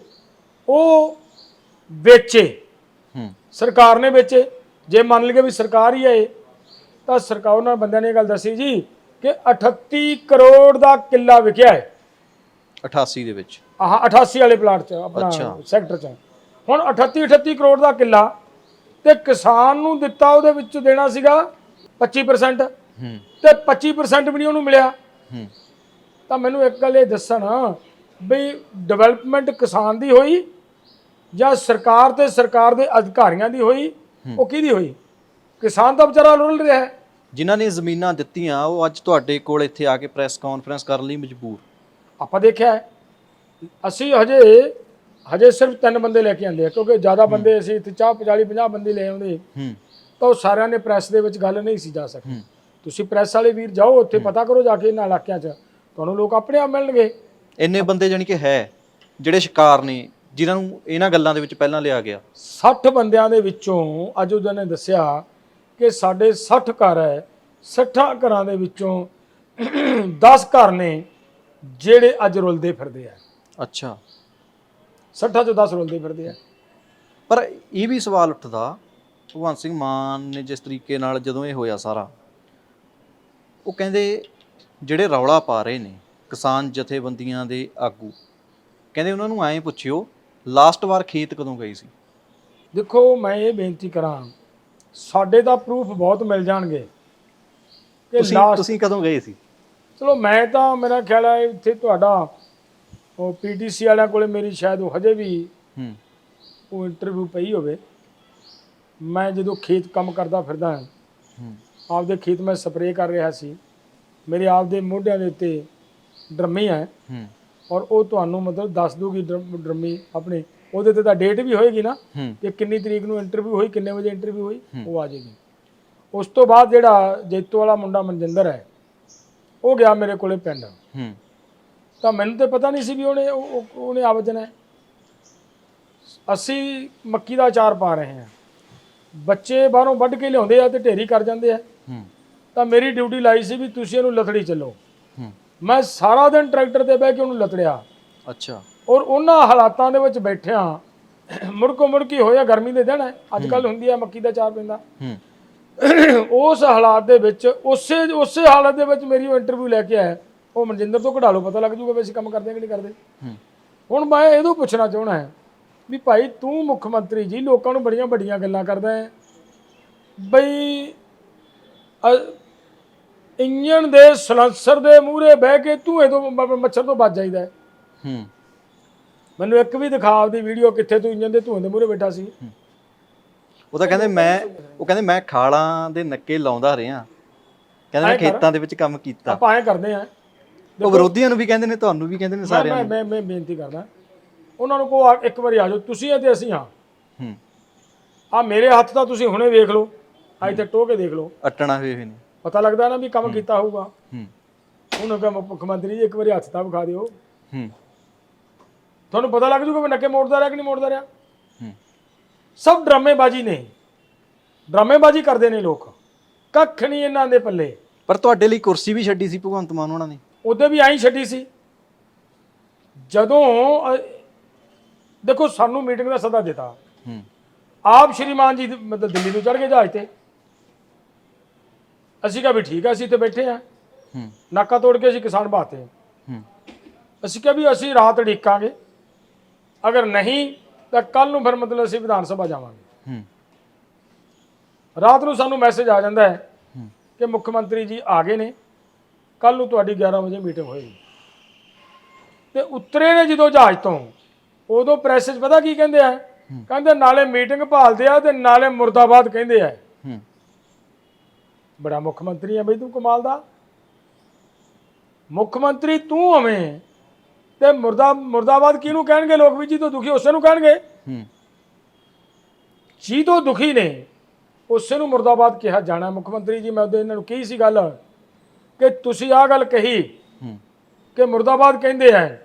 ਉਹ ਵੇਚੇ। ਹੂੰ। ਸਰਕਾਰ ਨੇ ਵੇਚੇ। ਜੇ ਮੰਨ ਲਈਏ ਵੀ ਸਰਕਾਰ ਹੀ ਹੈ ਇਹ, ਤਾਂ ਸਰਕਾਰ ਉਹਨਾਂ ਬੰਦਿਆਂ ਨੇ ਇਹ ਗੱਲ ਦੱਸੀ ਜੀ ਕਿ 38 ਕਰੋੜ ਦਾ ਕਿੱਲਾ ਵਿਕਿਆ ਹੈ। 88 ਦੇ ਵਿੱਚ। ਆਹ 88 ਵਾਲੇ ਪਲਾਟ 'ਚ ਆਪਣਾ ਅੱਛਾ। ਸੈਕਟਰ 'ਚ। ਹੁਣ 38 38 ਕਰੋੜ ਦਾ ਕਿੱਲਾ ਤੇ ਕਿਸਾਨ ਨੂੰ ਦਿੱਤਾ ਉਹਦੇ ਵਿੱਚ ਦੇਣਾ ਸੀਗਾ 25% ਹੂੰ। ਤੇ 25% ਵੀ ਨਹੀਂ ਉਹਨੂੰ ਮਿਲਿਆ। ਹੂੰ। ਤਾਂ ਮੈਨੂੰ ਇੱਕ ਗੱਲ ਇਹ ਦੱਸਣ ਵੀ ਡਿਵੈਲਪਮੈਂਟ ਕਿਸਾਨ ਦੀ ਹੋਈ ਜਾਂ ਸਰਕਾਰ ਤੇ ਸਰਕਾਰ ਦੇ ਅਧਿਕਾਰੀਆਂ ਦੀ ਹੋਈ ਉਹ ਕਿਹਦੀ ਹੋਈ? ਕਿਸਾਨ ਤਾਂ ਵਿਚਾਰਾ ਰੁਲ ਰਿਹਾ ਹੈ। ਜਿਨ੍ਹਾਂ ਨੇ ਜ਼ਮੀਨਾਂ ਦਿੱਤੀਆਂ ਉਹ ਅੱਜ ਤੁਹਾਡੇ ਕੋਲ ਇੱਥੇ ਆ ਕੇ ਪ੍ਰੈਸ ਕਾਨਫਰੰਸ ਕਰਨ ਲਈ ਮਜਬੂਰ। ਆਪਾਂ ਦੇਖਿਆ ਹੈ। ਅਸੀਂ ਹਜੇ ਹਜੇ ਸਿਰਫ ਤਿੰਨ ਬੰਦੇ ਲੈ ਕੇ ਆਂਦੇ ਆ ਕਿਉਂਕਿ ਜ਼ਿਆਦਾ ਬੰਦੇ ਅਸੀਂ ਇੱਥੇ ਚਾਹ 40 50 ਬੰਦੇ ਲੈ ਆਉਂਦੇ। ਹੂੰ। ਤਾਂ ਉਹ ਸਾਰਿਆਂ ਨੇ ਪ੍ਰੈਸ ਦੇ ਵਿੱਚ ਗੱਲ ਨਹੀਂ ਸੀ ਜਾ ਸਕਦੀ। ਹੂੰ। ਤੁਸੀਂ ਪ੍ਰੈਸ ਵਾਲੇ ਵੀਰ ਜਾਓ ਉੱਥੇ ਪਤਾ ਕਰੋ ਜਾ ਕੇ ਇਹਨਾਂ ਇਲਾਕਿਆਂ 'ਚ। ਤੁਹਾਨੂੰ ਲੋਕ ਆਪਣੇ ਆਪ ਮਿਲਣਗੇ। ਇੰਨੇ ਬੰਦੇ ਜਾਨੀ ਕਿ ਹੈ ਜਿਹੜੇ ਸ਼ਿਕਾਰ ਨੇ ਜਿਨ੍ਹਾਂ ਨੂੰ ਇਹਨਾਂ ਗੱਲਾਂ ਦੇ ਵਿੱਚ ਪਹਿਲਾਂ ਲਿਆ ਗਿਆ। 60 ਬੰਦਿਆਂ ਦੇ ਵਿੱਚੋਂ ਅੱਜ ਉਹਨਾਂ ਨੇ ਦੱਸਿਆ ਕਿ ਸਾਡੇ 60 ਘਰ ਹੈ 60 ਘਰਾਂ ਦੇ ਵਿੱਚੋਂ 10 ਘਰ ਨੇ ਜਿਹੜੇ ਅੱਜ ਰੁਲਦੇ ਫਿਰਦੇ ਆ। ਅੱਛਾ। 60 ਚੋਂ 10 ਰੁਲਦੇ ਫਿਰਦੇ ਆ। ਪਰ ਇਹ ਵੀ ਸਵਾਲ ਉੱਠਦਾ ਭਗਵੰਤ ਸਿੰਘ ਮਾਨ ਨੇ ਜਿਸ ਤਰੀਕੇ ਨਾਲ ਜਦੋਂ ਇਹ ਹੋਇਆ ਸਾਰਾ ਉਹ ਕਹਿੰਦੇ ਜਿਹੜੇ ਰੌਲਾ ਪਾ ਰਹੇ ਨੇ ਕਿਸਾਨ ਜਥੇਬੰਦੀਆਂ ਦੇ ਆਗੂ ਕਹਿੰਦੇ ਉਹਨਾਂ ਨੂੰ ਐਂ ਪੁੱਛਿਓ ਲਾਸਟ ਵਾਰ ਖੇਤ ਕਦੋਂ ਗਈ ਸੀ? ਦੇਖੋ ਮੈਂ ਇਹ ਬੇਨਤੀ ਕਰਾਂ ਸਾਡੇ ਤਾਂ ਪ੍ਰੂਫ ਬਹੁਤ ਮਿਲ ਜਾਣਗੇ। ਕਿ ਤੁਸੀਂ ਕਦੋਂ ਗਏ ਸੀ? ਚਲੋ ਮੈਂ ਤਾਂ ਮੇਰਾ ਖਿਆਲ ਹੈ ਇੱਥੇ ਤੁਹਾਡਾ ਉਹ ਪੀਟੀਸੀ ਵਾਲਿਆਂ ਕੋਲੇ ਮੇਰੀ ਸ਼ਾਇਦ ਉਹ ਹਜੇ ਵੀ ਹੂੰ। ਉਹ ਇੰਟਰਵਿਊ ਪਈ ਹੋਵੇ। ਮੈਂ ਜਦੋਂ ਖੇਤ ਕੰਮ ਕਰਦਾ ਫਿਰਦਾ ਹਾਂ ਹੂੰ। ਆਪਦੇ ਖੇਤ ਮੈਂ ਸਪਰੇਅ ਕਰ ਰਿਹਾ ਸੀ। ਮੇਰੇ ਆਪਦੇ ਮੋਢਿਆਂ ਦੇ ਉੱਤੇ ਡਰਮੀ ਹੈ। ਹੂੰ। ਔਰ ਉਹ ਤੁਹਾਨੂੰ ਮਤਲਬ ਦੱਸ ਦੂਗੀ ਡਰਮ- ਡਰਮੀ ਆਪਣੇ। ਉਹਦੇ ਤੇ ਤਾਂ ਡੇਟ ਵੀ ਹੋਏਗੀ ਨਾ ਕਿ ਕਿੰਨੀ ਤਰੀਕ ਨੂੰ ਇੰਟਰਵਿਊ ਹੋਈ ਕਿੰਨੇ ਵਜੇ ਇੰਟਰਵਿਊ ਹੋਈ ਉਹ ਆ ਜਾਏਗੀ। ਉਸ ਤੋਂ ਬਾਅਦ ਜਿਹੜਾ ਜੈਤੋ ਵਾਲਾ ਮੁੰਡਾ ਮਨਜਿੰਦਰ ਹੈ ਉਹ ਗਿਆ ਮੇਰੇ ਕੋਲੇ ਪਿੰਡ। ਹੂੰ। ਤਾਂ ਮੈਨੂੰ ਤੇ ਪਤਾ ਨਹੀਂ ਸੀ ਵੀ ਉਹਨੇ ਉਹ- ਉਹ- ਉਹਨੇ ਆਵਜਣਾ ਹੈ। ਅਸੀਂ ਮੱਕੀ ਦਾ ਅਚਾਰ ਪਾ ਰਹੇ ਹਾਂ। ਬੱਚੇ ਬਾਹਰੋਂ ਵੱਢ ਕੇ ਲਿਆਉਂਦੇ ਆ ਤੇ ਢੇਰੀ ਕਰ ਜਾਂਦੇ ਆ। ਤਾਂ ਮੇਰੀ ਡਿਊਟੀ ਲਾਈ ਸੀ ਵੀ ਤੁਸੀਂ ਇਹਨੂੰ ਲਤੜੀ ਚੱਲੋ। ਮੈਂ ਸਾਰਾ ਦਿਨ ਟਰੈਕਟਰ ਤੇ ਬਹਿ ਕੇ ਉਹਨੂੰ ਲਤੜਿਆ ਅੱਛਾ। ਔਰ ਉਹਨਾਂ ਹਾਲਾਤਾਂ ਦੇ ਵਿੱਚ ਬੈਠਿਆਂ ਮੁੜਕੋ ਮੁੜਕੀ ਹੋਇਆ ਗਰਮੀ ਦੇ ਦਿਨ ਹੈ। ਅੱਜ ਕੱਲ ਹੁੰਦੀ ਹੈ ਮੱਕੀ ਦਾ ਚਾਰ ਪੈਂਦਾ। ਹੂੰ। ਉਸ ਹਾਲਾਤ ਦੇ ਵਿੱਚ ਉਸੇ ਉਸੇ ਹਾਲਤ ਦੇ ਵਿੱਚ ਮੇਰੀ ਉਹ ਇੰਟਰਵਿਊ ਲੈ ਕੇ ਆਇਆ। ਉਹ ਮਨਜਿੰਦਰ ਤੋਂ ਕਢਾ ਲਓ ਪਤਾ ਲੱਗ ਜੂਗਾ ਵੀ ਅਸੀਂ ਕੰਮ ਕਰਦੇ ਕਿ ਨਹੀਂ ਕਰਦੇ। ਹੂੰ। ਹੁਣ ਮੈਂ ਇਹਦੋਂ ਪੁੱਛਣਾ ਚਾਹਣਾ ਹੈ ਵੀ ਭਾਈ ਤੂੰ ਮੁੱਖ ਮੰਤਰੀ ਜੀ ਲੋਕਾਂ ਨੂੰ ਬੜੀਆਂ ਵੱਡੀਆਂ ਗੱਲਾਂ ਕਰਦਾ ਹੈ। ਬਈ ਇੰਜਣ ਦੇ ਸਲੈਂਸਰ ਦੇ ਮੂਹਰੇ ਬਹਿ ਕੇ ਤੂੰ ਇਹ ਤੋਂ ਮ- ਮੱਛਰ ਤੋਂ ਬਚ ਜਾਈਦਾ ਹੈ। ਹੂੰ। ਮੈਨੂੰ ਇੱਕ ਵੀ ਦਿਖਾ ਆਪਦੀ ਵੀਡੀਓ ਕਿੱਥੇ ਤੂੰ ਇੰਜਣ ਦੇ ਧੂਏ ਦੇ ਮੂਹਰੇ ਬੈਠਾ ਸੀ। ਉਹ ਤਾਂ ਕਹਿੰਦੇ ਮੈਂ ਉਹ ਕਹਿੰਦੇ ਮੈਂ ਖਾਲਾਂ ਦੇ ਨੱਕੇ ਲਾਉਂਦਾ ਰਿਹਾ। ਕਹਿੰਦੇ ਮੈਂ ਖੇਤਾਂ ਦੇ ਵਿੱਚ ਕੰਮ ਕੀਤਾ। ਆਪਾਂ ਐਂ ਕਰਦੇ ਆ। ਉਹ ਵਿਰੋਧੀਆਂ ਨੂੰ ਵੀ ਕਹਿੰਦੇ ਨੇ ਤੁਹਾਨੂੰ ਵੀ ਕਹਿੰਦੇ ਨੇ ਸਾਰਿਆਂ ਮੈਂ ਮੈਂ ਮੈਂ ਬੇਨਤੀ ਕਰਦਾ। ਉਹਨਾਂ ਨੂੰ ਕੋ ਇੱਕ ਵਾਰੀ ਆ ਜਾਓ ਤੁਸੀਂ ਆ ਤੇ ਅਸੀਂ ਹਾਂ। ਹੂੰ। ਆ ਮੇਰੇ ਹੱਥ ਤਾਂ ਤੁਸੀਂ ਹੁਣੇ ਵੇਖ ਲਓ। ਅੱਜ ਤੇ ਟੋਹ ਕੇ ਦੇਖ ਲਓ। ਅਟਣਾ ਹੋਏ ਹੋਏ ਨੇ। ਪਤਾ ਲੱਗਦਾ ਨਾ ਵੀ ਕੰਮ ਕੀਤਾ ਹੋਊਗਾ। ਹੂੰ। ਉਹਨੂੰ ਕਹ ਮੁੱਖ ਮੰਤਰੀ ਜੀ ਇੱਕ ਵਾਰੀ ਹੱਥ ਤਾਂ ਵਿਖਾ ਦਿਓ। ਹੂੰ। ਤੁਹਾਨੂੰ ਪਤਾ ਲੱਗ ਜੂਗਾ ਵੀ ਨੱਕੇ ਮੋੜਦਾ ਰਿਹਾ ਕਿ ਨਹੀਂ ਮੋੜਦਾ ਰਿਹਾ। ਹੂੰ। ਸਭ ਡਰਾਮੇਬਾਜ਼ੀ ਨੇ। ਡਰਾਮੇਬਾਜ਼ੀ ਕਰਦੇ ਨੇ ਲੋਕ। ਕੱਖ ਨਹੀਂ ਇਹਨਾਂ ਦੇ ਪੱਲੇ। ਪਰ ਤੁਹਾਡੇ ਲਈ ਕੁਰਸੀ ਵੀ ਛੱਡੀ ਸੀ ਭਗਵੰਤ ਮਾਨ ਉਹਨਾਂ ਨੇ। ਉਹਦੇ ਵੀ ਐਂ ਛੱਡੀ ਸੀ। ਜਦੋਂ ਅ, ਦੇਖੋ ਸਾਨੂੰ ਮੀਟਿੰਗ ਦਾ ਸੱਦਾ ਦਿੱਤਾ। ਹੂੰ। ਆਪ ਸ਼੍ਰੀਮਾਨ ਜੀ ਮਤਲਬ ਦਿੱਲੀ ਨੂੰ ਚੜ ਗਏ ਜਹਾਜ਼ ਤੇ। ਅਸੀਂ ਕਿਹਾ ਵੀ ਠੀਕ ਆ ਅਸੀਂ ਤੇ ਬੈਠੇ ਆ। ਹੂੰ। ਨਾਕਾ ਤੋੜ ਕੇ ਅਸੀਂ ਕਿਸਾਨ ਬਾਤੇ ਹੂੰ। ਅਸੀਂ ਕਿਹਾ ਵੀ ਅਸੀਂ ਰਾਤ ਢੀਕਾਂਗੇ ਅਗਰ ਨਹੀਂ ਤਾਂ ਕੱਲ ਨੂੰ ਫਿਰ ਮਤਲਬ ਅਸੀਂ ਵਿਧਾਨ ਸਭਾ ਜਾਵਾਂਗੇ। ਹੂੰ। ਰਾਤ ਨੂੰ ਸਾਨੂੰ ਮੈਸੇਜ ਆ ਜਾਂਦਾ ਹੈ ਕਿ ਮੁੱਖ ਮੰਤਰੀ ਜੀ ਆ ਗਏ ਨੇ। ਕੱਲ ਨੂੰ ਤੁਹਾਡੀ 11 ਵਜੇ ਮੀਟਿੰਗ ਹੋਏਗੀ। ਤੇ ਉਤਰੇ ਨੇ ਜਦੋਂ ਜਹਾਜ਼ ਤੋਂ ਉਦੋਂ ਪ੍ਰੈਸ 'ਚ ਪਤਾ ਕੀ ਕਹਿੰਦੇ ਆ? ਕਹਿੰਦੇ ਨਾਲੇ ਮੀਟਿੰਗ ਭਾਲਦੇ ਆ ਤੇ ਨਾਲੇ ਮੁਰਦਾਬਾਦ ਕਹਿੰਦੇ ਆ। ਹੂੰ। ਬੜਾ ਮੁੱਖ ਮੰਤਰੀ ਹੈ ਬਈ ਤੂੰ ਕਮਾਲ ਦਾ। ਮੁੱਖ ਮੰਤਰੀ ਤੂੰ ਹਵੇਂ ਤੇ ਮੁਰਦਾ ਮੁਰਦਾਬਾਦ ਕਿਹਨੂੰ ਕਹਿਣਗੇ ਲੋਕ ਵੀ ਜੀ ਤੋਂ ਦੁਖੀ ਉਸੇ ਨੂੰ ਕਹਿਣਗੇ? ਹੂੰ। ਜੀ ਤੋਂ ਦੁਖੀ ਨੇ ਉਸੇ ਨੂੰ ਮੁਰਦਾਬਾਦ ਕਿਹਾ ਜਾਣਾ। ਮੁੱਖ ਮੰਤਰੀ ਜੀ ਮੈਂ ਉਹਦੇ ਇਹਨਾਂ ਨੂੰ ਕਹੀ ਸੀ ਗੱਲ ਕਿ ਤੁਸੀਂ ਆਹ ਗੱਲ ਕਹੀ ਹੂੰ। ਕਿ ਮੁਰਦਾਬਾਦ ਕਹਿੰਦੇ ਆ।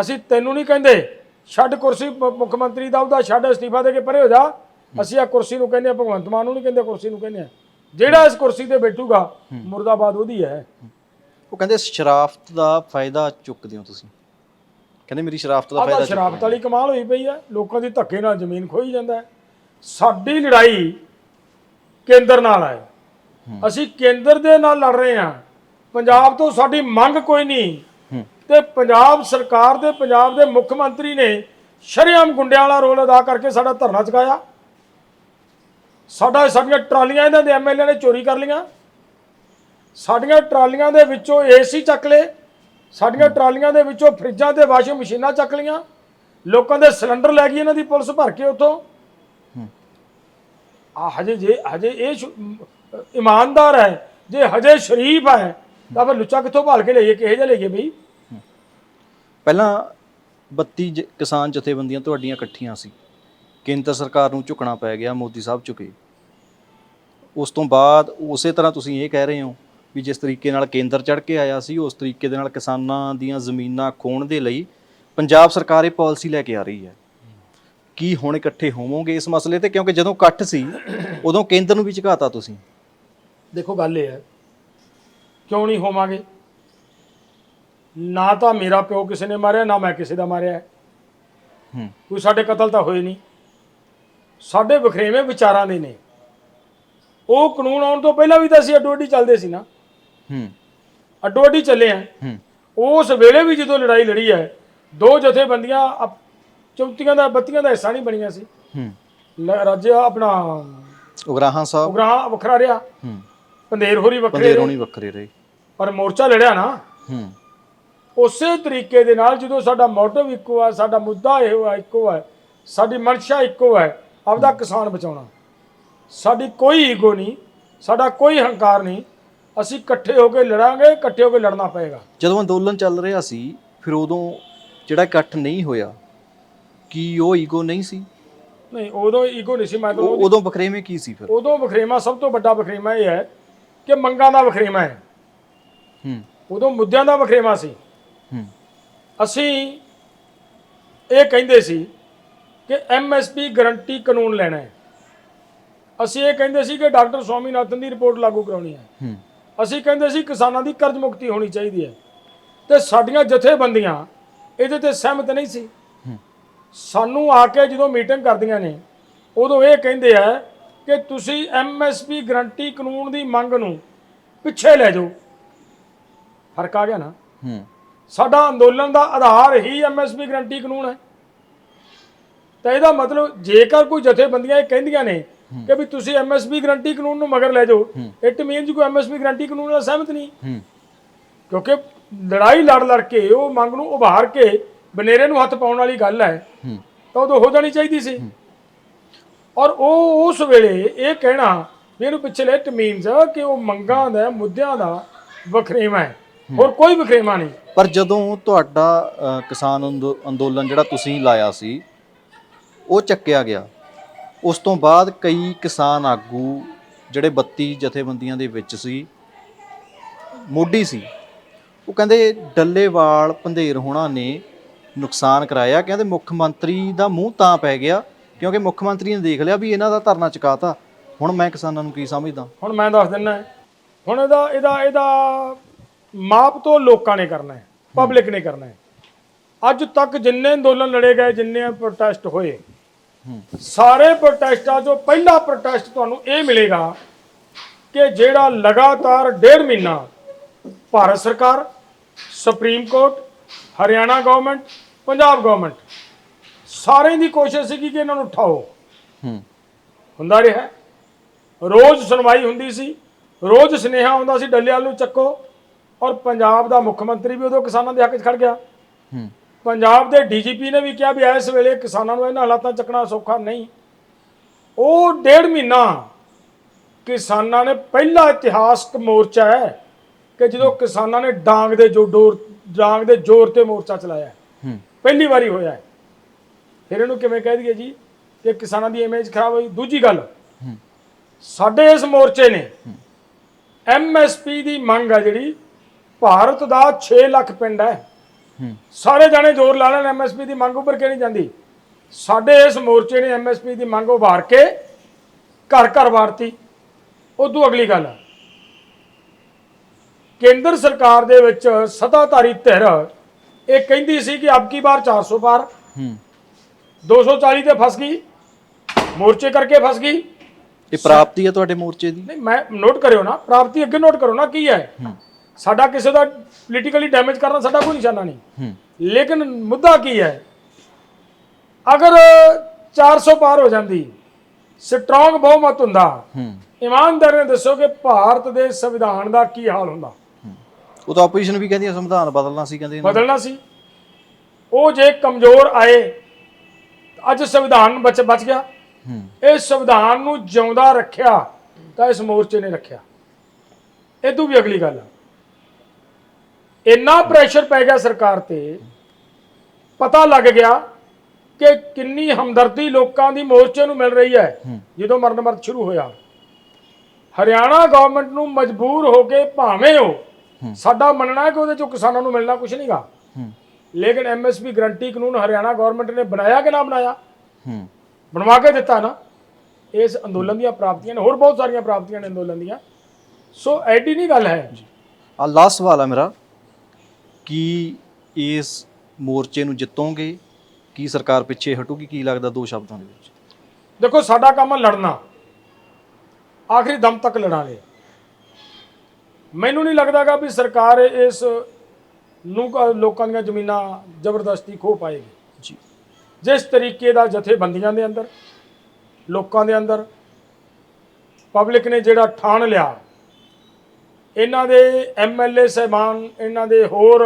ਅਸੀਂ ਤੈਨੂੰ ਨਹੀਂ ਕਹਿੰਦੇ ਛੱਡ ਕੁਰਸੀ ਮੁੱਖ ਮੰਤਰੀ ਦਾ ਉਹਦਾ ਛੱਡ ਅਸਤੀਫਾ ਦੇ ਕੇ ਪਰੇ ਹੋ ਜਾ। ਅਸੀਂ ਆ ਕੁਰਸੀ ਨੂੰ ਕਹਿੰਦੇ ਆ ਭਗਵੰਤ ਮਾਨ ਨੂੰ ਨਹੀਂ ਕਹਿੰਦੇ ਕੁਰਸੀ ਨੂੰ ਕਹਿੰਦੇ ਆ। ਜਿਹੜਾ ਇਸ ਕੁਰਸੀ ਤੇ ਬੈਠੂਗਾ ਮੁਰਦਾਬਾਦ ਉਹਦੀ ਹੈ। ਉਹ ਕਹਿੰਦੇ ਸ਼ਰਾਫਤ ਦਾ ਫਾਇਦਾ ਚੁੱਕਦੇ ਹੋ ਤੁਸੀਂ। ਕਹਿੰਦੇ ਮੇਰੀ ਸ਼ਰਾਫਤ ਦਾ ਆਹ ਤਾਂ ਫਾਇਦਾ ਸ਼ਰਾਬਤ ਵਾਲੀ ਕਮਾਲ ਹੋਈ ਪਈ ਹੈ ਲੋਕਾਂ ਦੀ ਧੱਕੇ ਨਾਲ ਜ਼ਮੀਨ ਖੋਈ ਜਾਂਦਾ ਹੈ। ਸਾਡੀ ਲੜਾਈ ਕੇਂਦਰ ਨਾਲ ਹੈ। ਅਸੀਂ ਕੇਂਦਰ ਦੇ ਨਾਲ ਲੜ ਰਹੇ ਹਾਂ। ਪੰਜਾਬ ਤੋਂ ਸਾਡੀ ਮੰਗ ਕੋਈ ਨਹੀਂ। ਤੇ ਪੰਜਾਬ ਸਰਕਾਰ ਦੇ ਪੰਜਾਬ ਦੇ ਮੁੱਖ ਮੰਤਰੀ ਨੇ ਸ਼ਰੇਆਮ ਗੁੰਡਿਆਂ ਵਾਲਾ ਰੋਲ ਅਦਾ ਕਰਕੇ ਸਾਡਾ ਧਰਨਾ ਚੁਕਾਇਆ। ਸਾਡਾ ਸਾਡੀਆਂ ਟਰਾਲੀਆਂ ਇਹਨਾਂ ਦੇ ਐਮਐਲਏ ਨੇ ਚੋਰੀ ਕਰ ਲਈਆਂ। ਸਾਡੀਆਂ ਟਰਾਲੀਆਂ ਦੇ ਵਿੱਚੋਂ ਏਸੀ ਚੱਕ ਲਏ। ਸਾਡੀਆਂ ਟਰਾਲੀਆਂ ਦੇ ਵਿੱਚੋਂ ਫਰਿੱਜਾਂ ਤੇ ਵਾਸ਼ਿੰਗ ਮਸ਼ੀਨਾਂ ਚੱਕ ਲਈਆਂ। ਲੋਕਾਂ ਦੇ ਸਿਲੰਡਰ ਲੈ ਗਈ ਇਹਨਾਂ ਦੀ ਪੁਲਿਸ ਭਰ ਕੇ ਉਥੋਂ। ਆ ਹਜੇ ਜੇ ਹਜੇ ਇਹ ਇਮਾਨਦਾਰ ਹੈ ਜੇ ਹਜੇ ਸ਼ਰੀਫ ਹੈ ਤਾਂ ਫਿਰ ਲੁੱਚਾ ਕਿੱਥੋਂ ਭਾਲ ਕੇ ਲਈਏ ਕਿਹੇ ਜਿਹਾ ਲਈਏ ਬਈ? ਪਹਿਲਾਂ 32 ਜ- ਕਿਸਾਨ ਜਥੇਬੰਦੀਆਂ ਤੁਹਾਡੀਆਂ ਇਕੱਠੀਆਂ ਸੀ। ਕੇਂਦਰ ਸਰਕਾਰ ਨੂੰ ਝੁਕਣਾ ਪੈ ਗਿਆ ਮੋਦੀ ਸਾਹਿਬ ਝੁਕੇ। ਉਸ ਤੋਂ ਬਾਅਦ ਉਸੇ ਤਰ੍ਹਾਂ ਤੁਸੀਂ ਇਹ ਕਹਿ ਰਹੇ ਹੋ ਵੀ ਜਿਸ ਤਰੀਕੇ ਨਾਲ ਕੇਂਦਰ ਚੜ ਕੇ ਆਇਆ ਸੀ ਉਸ ਤਰੀਕੇ ਦੇ ਨਾਲ ਕਿਸਾਨਾਂ ਦੀਆਂ ਜ਼ਮੀਨਾਂ ਖੋਣ ਦੇ ਲਈ ਪੰਜਾਬ ਸਰਕਾਰ ਇਹ ਪਾਲਿਸੀ ਲੈ ਕੇ ਆ ਰਹੀ ਹੈ। ਕੀ ਹੁਣ ਇਕੱਠੇ ਹੋਵੋਗੇ ਇਸ ਮਸਲੇ ਤੇ? ਕਿਉਂਕਿ ਜਦੋਂ ਇਕੱਠ ਸੀ ਉਦੋਂ ਕੇਂਦਰ ਨੂੰ ਵੀ ਝੁਕਾਤਾ ਤੁਸੀਂ। ਦੇਖੋ ਗੱਲ ਇਹ ਹੈ ਕਿਉਂ ਨਹੀਂ ਹੋਵਾਂਗੇ? ਨਾ ਤਾਂ ਮੇਰਾ ਪਿਓ ਕਿਸੇ ਨੇ ਮਾਰਿਆ ਨਾ ਮੈਂ ਕਿਸੇ ਦਾ ਮਾਰਿਆ। ਹੈ। ਕੋਈ ਸਾਡੇ ਕਤਲ ਤਾਂ ਹੋਏ ਨਹੀਂ। ਸਾਡੇ ਵਖਰੇਵੇਂ ਵਿਚਾਰਾਂ ਦੇ ਨੇ। ਉਹ ਕਾਨੂੰਨ ਆਉਣ ਤੋਂ ਪਹਿਲਾਂ ਵੀ ਤਾਂ ਅਸੀਂ ਅੱਡੋ ਅੱਡੀ ਚੱਲਦੇ ਸੀ ਨਾ। ਹੂੰ। ਅੱਡੋ ਅੱਡੀ ਚੱਲੇ ਆ। ਹੂੰ। ਉਸ ਵੇਲੇ ਵੀ ਜਦੋਂ ਲੜਾਈ ਲੜੀ ਹੈ ਦੋ ਜਥੇਬੰਦੀਆਂ ਅਪ- ਚੌਂਤੀਆਂ ਦਾ ਬੱਤੀਆਂ ਦਾ ਹਿੱਸਾ ਨਹੀਂ ਬਣੀਆਂ ਸੀ। ਹੂੰ। ਲ- ਰਾਜਾ ਆਪਣਾ ਉਗਰਾਹਾਂ ਸਾਹਿਬ। ਉਗਰਾਹ ਵੱਖਰਾ ਰਿਹਾ। ਹੂੰ। ਪੰਦੇਰ ਹੋਰੀ ਵੱਖਰੇ ਪੰਦੇਰੋਂ ਨਹੀਂ ਵੱਖਰੇ ਰਹੇ। ਪਰ ਮੋਰਚਾ ਲੜਿਆ ਨਾ। ਹੂੰ। ਉਸੇ ਤਰੀਕੇ ਦੇ ਨਾਲ ਜਦੋਂ ਸਾਡਾ ਮੋਟਿਵ ਇੱਕੋ ਹੈ ਸਾਡਾ ਮੁੱਦਾ ਇਹੋ ਹੈ ਇੱਕੋ ਹੈ ਸਾਡੀ ਮਨਸ਼ਾ ਇੱਕੋ ਹੈ ਆਪਦਾ ਕਿਸਾਨ ਬਚਾਉਣਾ। ਸਾਡੀ ਕੋਈ ਈਗੋ ਨਹੀਂ ਸਾਡਾ ਕੋਈ ਹੰਕਾਰ ਨਹੀਂ। ਅਸੀਂ ਇਕੱਠੇ ਹੋ ਕੇ ਲੜਾਂਗੇ ਇਕੱਠੇ ਹੋ ਕੇ ਲੜਨਾ ਪਏਗਾ। ਜਦੋਂ ਅੰਦੋਲਨ ਚੱਲ ਰਿਹਾ ਸੀ ਫਿਰ ਉਦੋਂ ਜਿਹੜਾ ਇਕੱਠ ਨਹੀਂ ਹੋਇਆ ਕੀ ਉਹ ਈਗੋ ਨਹੀਂ ਸੀ? ਨਹੀਂ ਉਦੋਂ ਈਗੋ ਨਹੀਂ ਸੀ ਮੈਂ ਤਾਂ ਉਹ- ਉਦੋਂ ਬਖਰੇਵੇਂ ਕੀ ਸੀ ਫਿਰ? ਉਦੋਂ ਵਖਰੇਵਾ ਸਭ ਤੋਂ ਵੱਡਾ ਵਖਰੇਵਾ ਇਹ ਹੈ ਕਿ ਮੰਗਾਂ ਦਾ ਵਖਰੇਵਾ ਹੈ। ਹੂੰ। ਉਦੋਂ ਮੁੱਦਿਆਂ ਦਾ ਵਖਰੇਵਾ ਸੀ। ਹੂੰ। ਅਸੀਂ ਇਹ ਕਹਿੰਦੇ ਸੀ ਕਿ ਐਮਐਸਪੀ ਗਰੰਟੀ ਕਾਨੂੰਨ ਲੈਣਾ ਹੈ। ਅਸੀਂ ਇਹ ਕਹਿੰਦੇ ਸੀ ਕਿ ਡਾਕਟਰ ਸਵਾਮੀਨਾਥਨ ਦੀ ਰਿਪੋਰਟ ਲਾਗੂ ਕਰਾਉਣੀ ਹੈ। ਹੂੰ। ਅਸੀਂ ਕਹਿੰਦੇ ਸੀ ਕਿਸਾਨਾਂ ਦੀ ਕਰਜ਼ ਮੁਕਤੀ ਹੋਣੀ ਚਾਹੀਦੀ ਹੈ। ਤੇ ਸਾਡੀਆਂ ਜਥੇਬੰਦੀਆਂ ਇਹਦੇ ਤੇ ਸਹਿਮਤ ਨਹੀਂ ਸੀ। ਸਾਨੂੰ ਆ ਕੇ ਜਦੋਂ ਮੀਟਿੰਗ ਕਰਦੀਆਂ ਨੇ ਉਦੋਂ ਇਹ ਕਹਿੰਦੇ ਆ ਕਿ ਤੁਸੀਂ ਐਮਐਸਪੀ ਗਰੰਟੀ ਕਾਨੂੰਨ ਦੀ ਮੰਗ ਨੂੰ ਪਿੱਛੇ ਲੈ ਜਾਓ। ਫ਼ਰਕ ਆ ਗਿਆ ਨਾ। ਸਾਡਾ ਅੰਦੋਲਨ ਦਾ ਆਧਾਰ ਹੀ ਐਮਐਸਪੀ ਗਰੰਟੀ ਕਾਨੂੰਨ ਹੈ। ਤਾਂ ਇਹਦਾ ਮਤਲਬ ਜੇਕਰ ਕੋਈ ਜਥੇਬੰਦੀਆਂ ਇਹ ਕਹਿੰਦੀਆਂ ਨੇ ਕਿ ਵੀ ਤੁਸੀਂ ਐਮਐਸਪੀ ਗਰੰਟੀ ਕਾਨੂੰਨ ਨੂੰ ਮਗਰ ਲੈ ਜਾਓ। ਇਟ ਮੀਨਸ ਕੋਈ ਐਮਐਸਪੀ ਗਰੰਟੀ ਕਾਨੂੰਨ ਨਾਲ ਸਹਿਮਤ ਨਹੀਂ। ਕਿਉਂਕਿ ਲੜਾਈ ਲੜ ਲੜ ਕੇ ਉਹ ਮੰਗ ਨੂੰ ਉਭਾਰ ਕੇ ਬਨੇਰੇ ਨੂੰ ਹੱਥ ਪਾਉਣ ਵਾਲੀ ਗੱਲ ਹੈ। ਤਾਂ ਉਦੋਂ ਹੋ ਜਾਣੀ ਚਾਹੀਦੀ ਸੀ। ਔਰ ਉਹ ਉਸ ਵੇਲੇ ਇਹ ਕਹਿਣਾ ਵੀ ਇਹਨੂੰ ਪਿੱਛੇ ਲੈ ਇਟ ਮੀਨਸ ਕਿ ਉਹ ਮੰਗਾਂ ਦਾ ਮੁੱਦਿਆਂ ਦਾ ਵਖਰੇਵਾ ਹੈ। ਹੋਰ ਕੋਈ ਵਖਰੇਵਾ ਨਹੀਂ। ਪਰ ਜਦੋਂ ਤੁਹਾਡਾ ਕਿਸਾਨ ਅੰਦੋ- ਅੰਦੋਲਨ ਜਿਹੜਾ ਤੁਸੀਂ ਲਾਇਆ ਸੀ ਉਹ ਚੱਕਿਆ ਗਿਆ। ਉਸ ਤੋਂ ਬਾਅਦ ਕਈ ਕਿਸਾਨ ਆਗੂ ਜਿਹੜੇ 32 ਜਥੇਬੰਦੀਆਂ ਦੇ ਵਿੱਚ ਸੀ, ਮੋਢੀ ਸੀ, ਉਹ ਕਹਿੰਦੇ ਡੱਲੇਵਾਲ ਪੰਧੇਰ ਹੋਣਾ ਨੇ ਨੁਕਸਾਨ ਕਰਾਇਆ। ਕਹਿੰਦੇ ਮੁੱਖ ਮੰਤਰੀ ਦਾ ਮੂੰਹ ਤਾਂ ਪੈ ਗਿਆ, ਕਿਉਂਕਿ ਮੁੱਖ ਮੰਤਰੀ ਨੇ ਦੇਖ ਲਿਆ ਵੀ ਇਹਨਾਂ ਦਾ ਧਰਨਾ ਚੁਕਾਤਾ। ਹੁਣ ਮੈਂ ਕਿਸਾਨਾਂ ਨੂੰ ਕੀ ਸਮਝਦਾ? ਹੁਣ ਮੈਂ ਦੱਸ ਦਿੰਦਾ ਹੁਣ ਇਹਦਾ ਇਹਦਾ ਇਹਦਾ ਮਾਪ ਤੋਂ ਲੋਕਾਂ ਨੇ ਕਰਨਾ ਹੈ, ਪਬਲਿਕ ਨੇ ਕਰਨਾ ਹੈ। ਅੱਜ ਤੱਕ ਜਿੰਨੇ ਅੰਦੋਲਨ ਲੜੇ ਗਏ, ਜਿੰਨੇ ਪ੍ਰੋਟੈਸਟ ਹੋਏ ਸਾਰੇ ਪ੍ਰੋਟੈਸਟਾਂ ਚੋਂ ਪਹਿਲਾ ਪ੍ਰੋਟੈਸਟ ਤੁਹਾਨੂੰ ਇਹ ਮਿਲੇਗਾ ਕਿ ਜਿਹੜਾ ਲਗਾਤਾਰ ਡੇਢ ਮਹੀਨਾ ਭਾਰਤ ਸਰਕਾਰ supreme court Haryana government Punjab government ਸਾਰਿਆਂ ਦੀ ਕੋਸ਼ਿਸ਼ ਸੀ ਕਿ ਇਹਨਾਂ ਨੂੰ ਉਠਾਓ। ਹੁੰਦਾ ਰਿਹਾ ਰੋਜ਼ ਸੁਣਵਾਈ ਹੁੰਦੀ ਸੀ ਰੋਜ਼ ਸੁਨੇਹਾ ਆਉਂਦਾ ਸੀ ਡੱਲੇਵਾਲ ਨੂੰ ਚੱਕੋ ਔਰ ਪੰਜਾਬ ਦਾ ਮੁੱਖ ਮੰਤਰੀ ਵੀ ਉਦੋਂ ਕਿਸਾਨਾਂ ਦੇ ਹੱਕ 'ਚ ਖੜ ਗਿਆ। ਹੂੰ। ਪੰਜਾਬ ਦੇ ਡੀਜੀਪੀ ਨੇ ਵੀ ਕਿਹਾ ਵੀ ਇਸ ਵੇਲੇ ਕਿਸਾਨਾਂ ਨੂੰ ਇਹਨਾਂ ਹਾਲਾਤਾਂ ਚੱਕਣਾ ਸੌਖਾ ਨਹੀਂ। ਉਹ ਡੇਢ ਮਹੀਨਾ ਕਿਸਾਨਾਂ ਨੇ ਪਹਿਲਾ ਇਤਿਹਾਸਕ ਮੋਰਚਾ ਹੈ ਕਿ ਜਦੋਂ ਕਿਸਾਨਾਂ ਨੇ ਡਾਂਗ ਦੇ ਜੋ ਡੋਰ ਡਾਂਗ ਦੇ ਜ਼ੋਰ ਤੇ ਮੋਰਚਾ ਚਲਾਇਆ। ਪਹਿਲੀ ਵਾਰੀ ਹੋਇਆ ਹੈ। ਫਿਰ ਇਹਨੂੰ ਕਿਵੇਂ ਕਹਿ ਦਈਏ ਜੀ? ਕਿ ਕਿਸਾਨਾਂ ਦੀ ਇਮੇਜ ਖਰਾਬ ਹੋਈ। ਦੂਜੀ ਗੱਲ ਸਾਡੇ ਇਸ ਮੋਰਚੇ ਨੇ ਐਮਐਸਪੀ ਦੀ ਮੰਗ ਆ ਜਿਹੜੀ ਭਾਰਤ ਦਾ 6 ਲੱਖ ਪਿੰਡ ਹੂੰ। ਸਾਰੇ ਜਾਣੇ ਜ਼ੋਰ ਲਾ ਲੈਣ ਐਮਐਸਪੀ ਦੀ ਮੰਗ ਉੱਪਰ ਕਿਉਂ ਨਹੀਂ ਜਾਂਦੀ? ਸਾਡੇ ਇਸ ਮੋਰਚੇ ਨੇ ਐਮਐਸਪੀ ਦੀ ਮੰਗ ਉਭਾਰ ਕੇ ਘਰ ਘਰ ਵਾਰਤੀ। ਉਦੋਂ ਅਗਲੀ ਗੱਲ ਕੇਂਦਰ ਸਰਕਾਰ ਦੇ ਵਿੱਚ ਸੱਤਾਧਾਰੀ ਧਿਰ ਇਹ ਕਹਿੰਦੀ ਸੀ ਕਿ ਅਬ ਕੀ ਬਾਰ 400 ਪਾਰ। ਹੂੰ। 240 ਤੇ ਫਸ ਗਈ। ਮੋਰਚੇ ਕਰਕੇ ਫਸ ਗਈ। ਇਹ ਪ੍ਰਾਪਤੀ ਹੈ ਤੁਹਾਡੇ ਮੋਰਚੇ ਦੀ? ਨਹੀਂ ਮੈਂ ਨੋਟ ਕਰਿਓ ਨਾ। ਪ੍ਰਾਪਤੀ ਅੱਗੇ ਨੋਟ ਕਰੋ ਨਾ ਕੀ ਹੂੰ। ਸਾਡਾ ਕਿਸੇ ਦਾ ਪੋਲੀਟੀਕਲੀ ਡੈਮੇਜ ਕਰਨਾ ਸਾਡਾ ਕੋਈ ਨਿਸ਼ਾਨਾ ਨਹੀਂ। ਹੂੰ। ਲੇਕਿਨ ਮੁੱਦਾ ਕੀ ਹੈ? ਅਗਰ 400 ਪਾਰ ਹੋ ਜਾਂਦੀ ਸਟਰੋਂਗ ਬਹੁਮਤ ਹੁੰਦਾ ਹੂੰ। ਇਮਾਨਦਾਰ ਨੇ ਦੱਸੋ ਕਿ ਭਾਰਤ ਦੇ ਸੰਵਿਧਾਨ ਦਾ ਕੀ ਹਾਲ ਹੁੰਦਾ? ਉਹ ਤਾਂ ਆਪੋਜੀਸ਼ਨ ਵੀ ਕਹਿੰਦੀ ਹੈ ਸੰਵਿਧਾਨ ਬਦਲਣਾ ਸੀ ਕਹਿੰਦੇ। ਬਦਲਣਾ ਸੀ। ਉਹ ਜੇ ਕਮਜ਼ੋਰ ਆਏ ਅੱਜ ਸੰਵਿਧਾਨ ਬਚ ਬਚ ਗਿਆ। ਹੂੰ। ਇਹ ਸੰਵਿਧਾਨ ਨੂੰ ਜਿਉਂਦਾ ਰੱਖਿਆ ਤਾਂ ਇਸ ਮੋਰਚੇ ਨੇ ਰੱਖਿਆ। ਇਹ ਤੋਂ ਵੀ ਅਗਲੀ ਗੱਲ ਆ। ਇੰਨਾ ਪ੍ਰੈਸ਼ਰ ਪੈ ਗਿਆ ਸਰਕਾਰ ਤੇ ਪਤਾ ਲੱਗ ਗਿਆ ਕਿ ਕਿੰਨੀ ਹਮਦਰਦੀ ਲੋਕਾਂ ਦੀ ਮੋਰਚੇ ਨੂੰ ਮਿਲ ਰਹੀ ਹੈ ਹੂੰ। ਜਦੋਂ ਮਰਨ ਮਰਦ ਸ਼ੁਰੂ ਹੋਇਆ। ਹਰਿਆਣਾ ਗਵਰਨਮੈਂਟ ਨੂੰ ਮਜਬੂਰ ਹੋ ਕੇ ਭਾਵੇਂ ਉਹ ਹੂੰ। ਸਾਡਾ ਮੰਨਣਾ ਹੈ ਕਿ ਉਹਦੇ ਚੋਂ ਕਿਸਾਨਾਂ ਨੂੰ ਮਿਲਣਾ ਕੁਝ ਨਹੀਂਗਾ ਹੂੰ। ਲੇਕਿਨ ਐਮਐਸਪੀ ਗਰੰਟੀ ਕਾਨੂੰਨ ਹਰਿਆਣਾ ਗਵਰਨਮੈਂਟ ਨੇ ਬਣਾਇਆ ਕਿ ਨਾ ਬਣਾਇਆ? ਹੂੰ। ਬਣਵਾ ਕੇ ਦਿੱਤਾ ਨਾ। ਇਸ ਅੰਦੋਲਨ ਦੀਆਂ ਪ੍ਰਾਪਤੀਆਂ ਨੇ ਹੋਰ ਬਹੁਤ ਸਾਰੀਆਂ ਪ੍ਰਾਪਤੀਆਂ ਨੇ ਅੰਦੋਲਨ ਦੀਆਂ। ਸੋ ਐਡੀ ਨਹੀਂ ਗੱਲ ਹੈ। ਆ ਲਾਸਟ ਸਵਾਲ ਆ ਮੇਰਾ। ਕੀ ਇਸ ਮੋਰਚੇ ਨੂੰ ਜਿੱਤੋਗੇ? ਕੀ ਸਰਕਾਰ ਪਿੱਛੇ ਹਟੂਗੀ? ਕੀ ਲੱਗਦਾ ਦੋ ਸ਼ਬਦਾਂ ਦੇ ਵਿੱਚ? ਦੇਖੋ ਸਾਡਾ ਕੰਮ ਲੜਨਾ। ਆਖਰੀ ਦਮ ਤੱਕ ਲੜਾਂਗੇ। ਮੈਨੂੰ ਨਹੀਂ ਲੱਗਦਾਗਾ ਵੀ ਸਰਕਾਰ ਇਸ ਨੂੰ ਲੋਕਾਂ ਦੀਆਂ ਜ਼ਮੀਨਾਂ ਜ਼ਬਰਦਸਤੀ ਖੋਹ ਪਾਏਗੀ। ਜੀ। ਜਿਸ ਤਰੀਕੇ ਦਾ ਜਥੇਬੰਦੀਆਂ ਦੇ ਅੰਦਰ ਲੋਕਾਂ ਦੇ ਅੰਦਰ ਪਬਲਿਕ ਨੇ ਜਿਹੜਾ ਠਾਣ ਲਿਆ ਇਹਨਾਂ ਦੇ ਐਮਐਲਏ ਸਹਿਬਾਨ, ਇਹਨਾਂ ਦੇ ਹੋਰ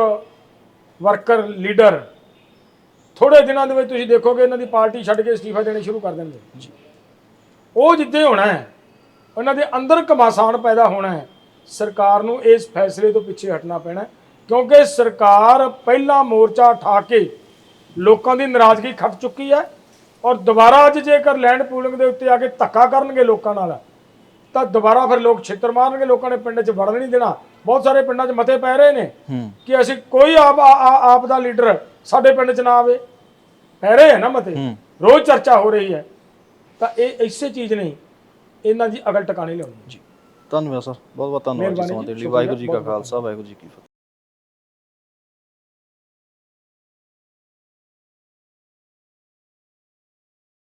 ਵਰਕਰ, ਲੀਡਰ ਥੋੜੇ ਦਿਨਾਂ ਦੇ ਵਿੱਚ ਤੁਸੀਂ ਦੇਖੋਗੇ ਇਹਨਾਂ ਦੀ ਪਾਰਟੀ ਛੱਡ ਕੇ ਅਸਤੀਫਾ ਦੇਣੇ ਸ਼ੁਰੂ ਕਰ ਦੇਣਗੇ। ਉਹ ਜਿੱਦੇ ਹੋਣਾ ਹੈ, ਉਹਨਾਂ ਦੇ ਅੰਦਰ ਘਮਾਸਾਨ ਪੈਦਾ ਹੋਣਾ ਹੈ, ਸਰਕਾਰ ਨੂੰ ਇਸ ਫੈਸਲੇ ਤੋਂ ਪਿੱਛੇ ਹਟਣਾ ਪੈਣਾ ਕਿਉਂਕਿ ਸਰਕਾਰ ਪਹਿਲਾ ਮੋਰਚਾ ਉਠਾ ਕੇ ਲੋਕਾਂ ਦੀ ਨਾਰਾਜ਼ਗੀ ਖੱਟ ਚੁੱਕੀ ਹੈ ਔਰ ਦੁਬਾਰਾ ਅੱਜ ਜੇਕਰ ਲੈਂਡ ਪੂਲਿੰਗ ਦੇ ਉੱਤੇ ਆ ਕੇ ਧੱਕਾ ਕਰਨਗੇ ਲੋਕਾਂ ਨਾਲ ਤਾਂ ਦੁਬਾਰਾ ਫਿਰ ਲੋਕ ਛਿੱਤਰ ਮਾਰਨਗੇ ਲੋਕਾਂ ਨੇ ਪਿੰਡ 'ਚ ਵੜਨ ਨਹੀਂ ਦੇਣਾ। ਬਹੁਤ ਸਾਰੇ ਪਿੰਡਾਂ 'ਚ ਮਤੇ ਪੈ ਰਹੇ ਨੇ ਕਿ ਅਸੀਂ ਕੋਈ ਆਪ ਆਪ ਦਾ ਲੀਡਰ ਸਾਡੇ ਪਿੰਡ 'ਚ ਨਾ ਆਵੇ। ਪੈ ਰਹੇ ਹੈ ਨਾ ਮਤੇ। ਰੋਜ਼ ਚਰਚਾ ਹੋ ਰਹੀ ਹੈ। ਤਾਂ ਇਹ ਇਸੇ ਚੀਜ਼ ਨੇ ਇਹਨਾਂ ਦੀ ਅਗਲ ਟਿਕਾਣੇ ਲਿਆਉਣੀ ਜੀ। ਧੰਨਵਾਦ ਸਰ। ਬਹੁਤ ਬਹੁਤ ਧੰਨਵਾਦ ਜੀ ਸਮਾਂ ਦੇਣ ਲਈ। ਜੀ, ਵਾਹਿਗੁਰੂ ਜੀ ਕਾ ਖਾਲਸਾ ਵਾਹਿਗੁਰੂ ਜੀ ਕੀ ਫਤਿਹ।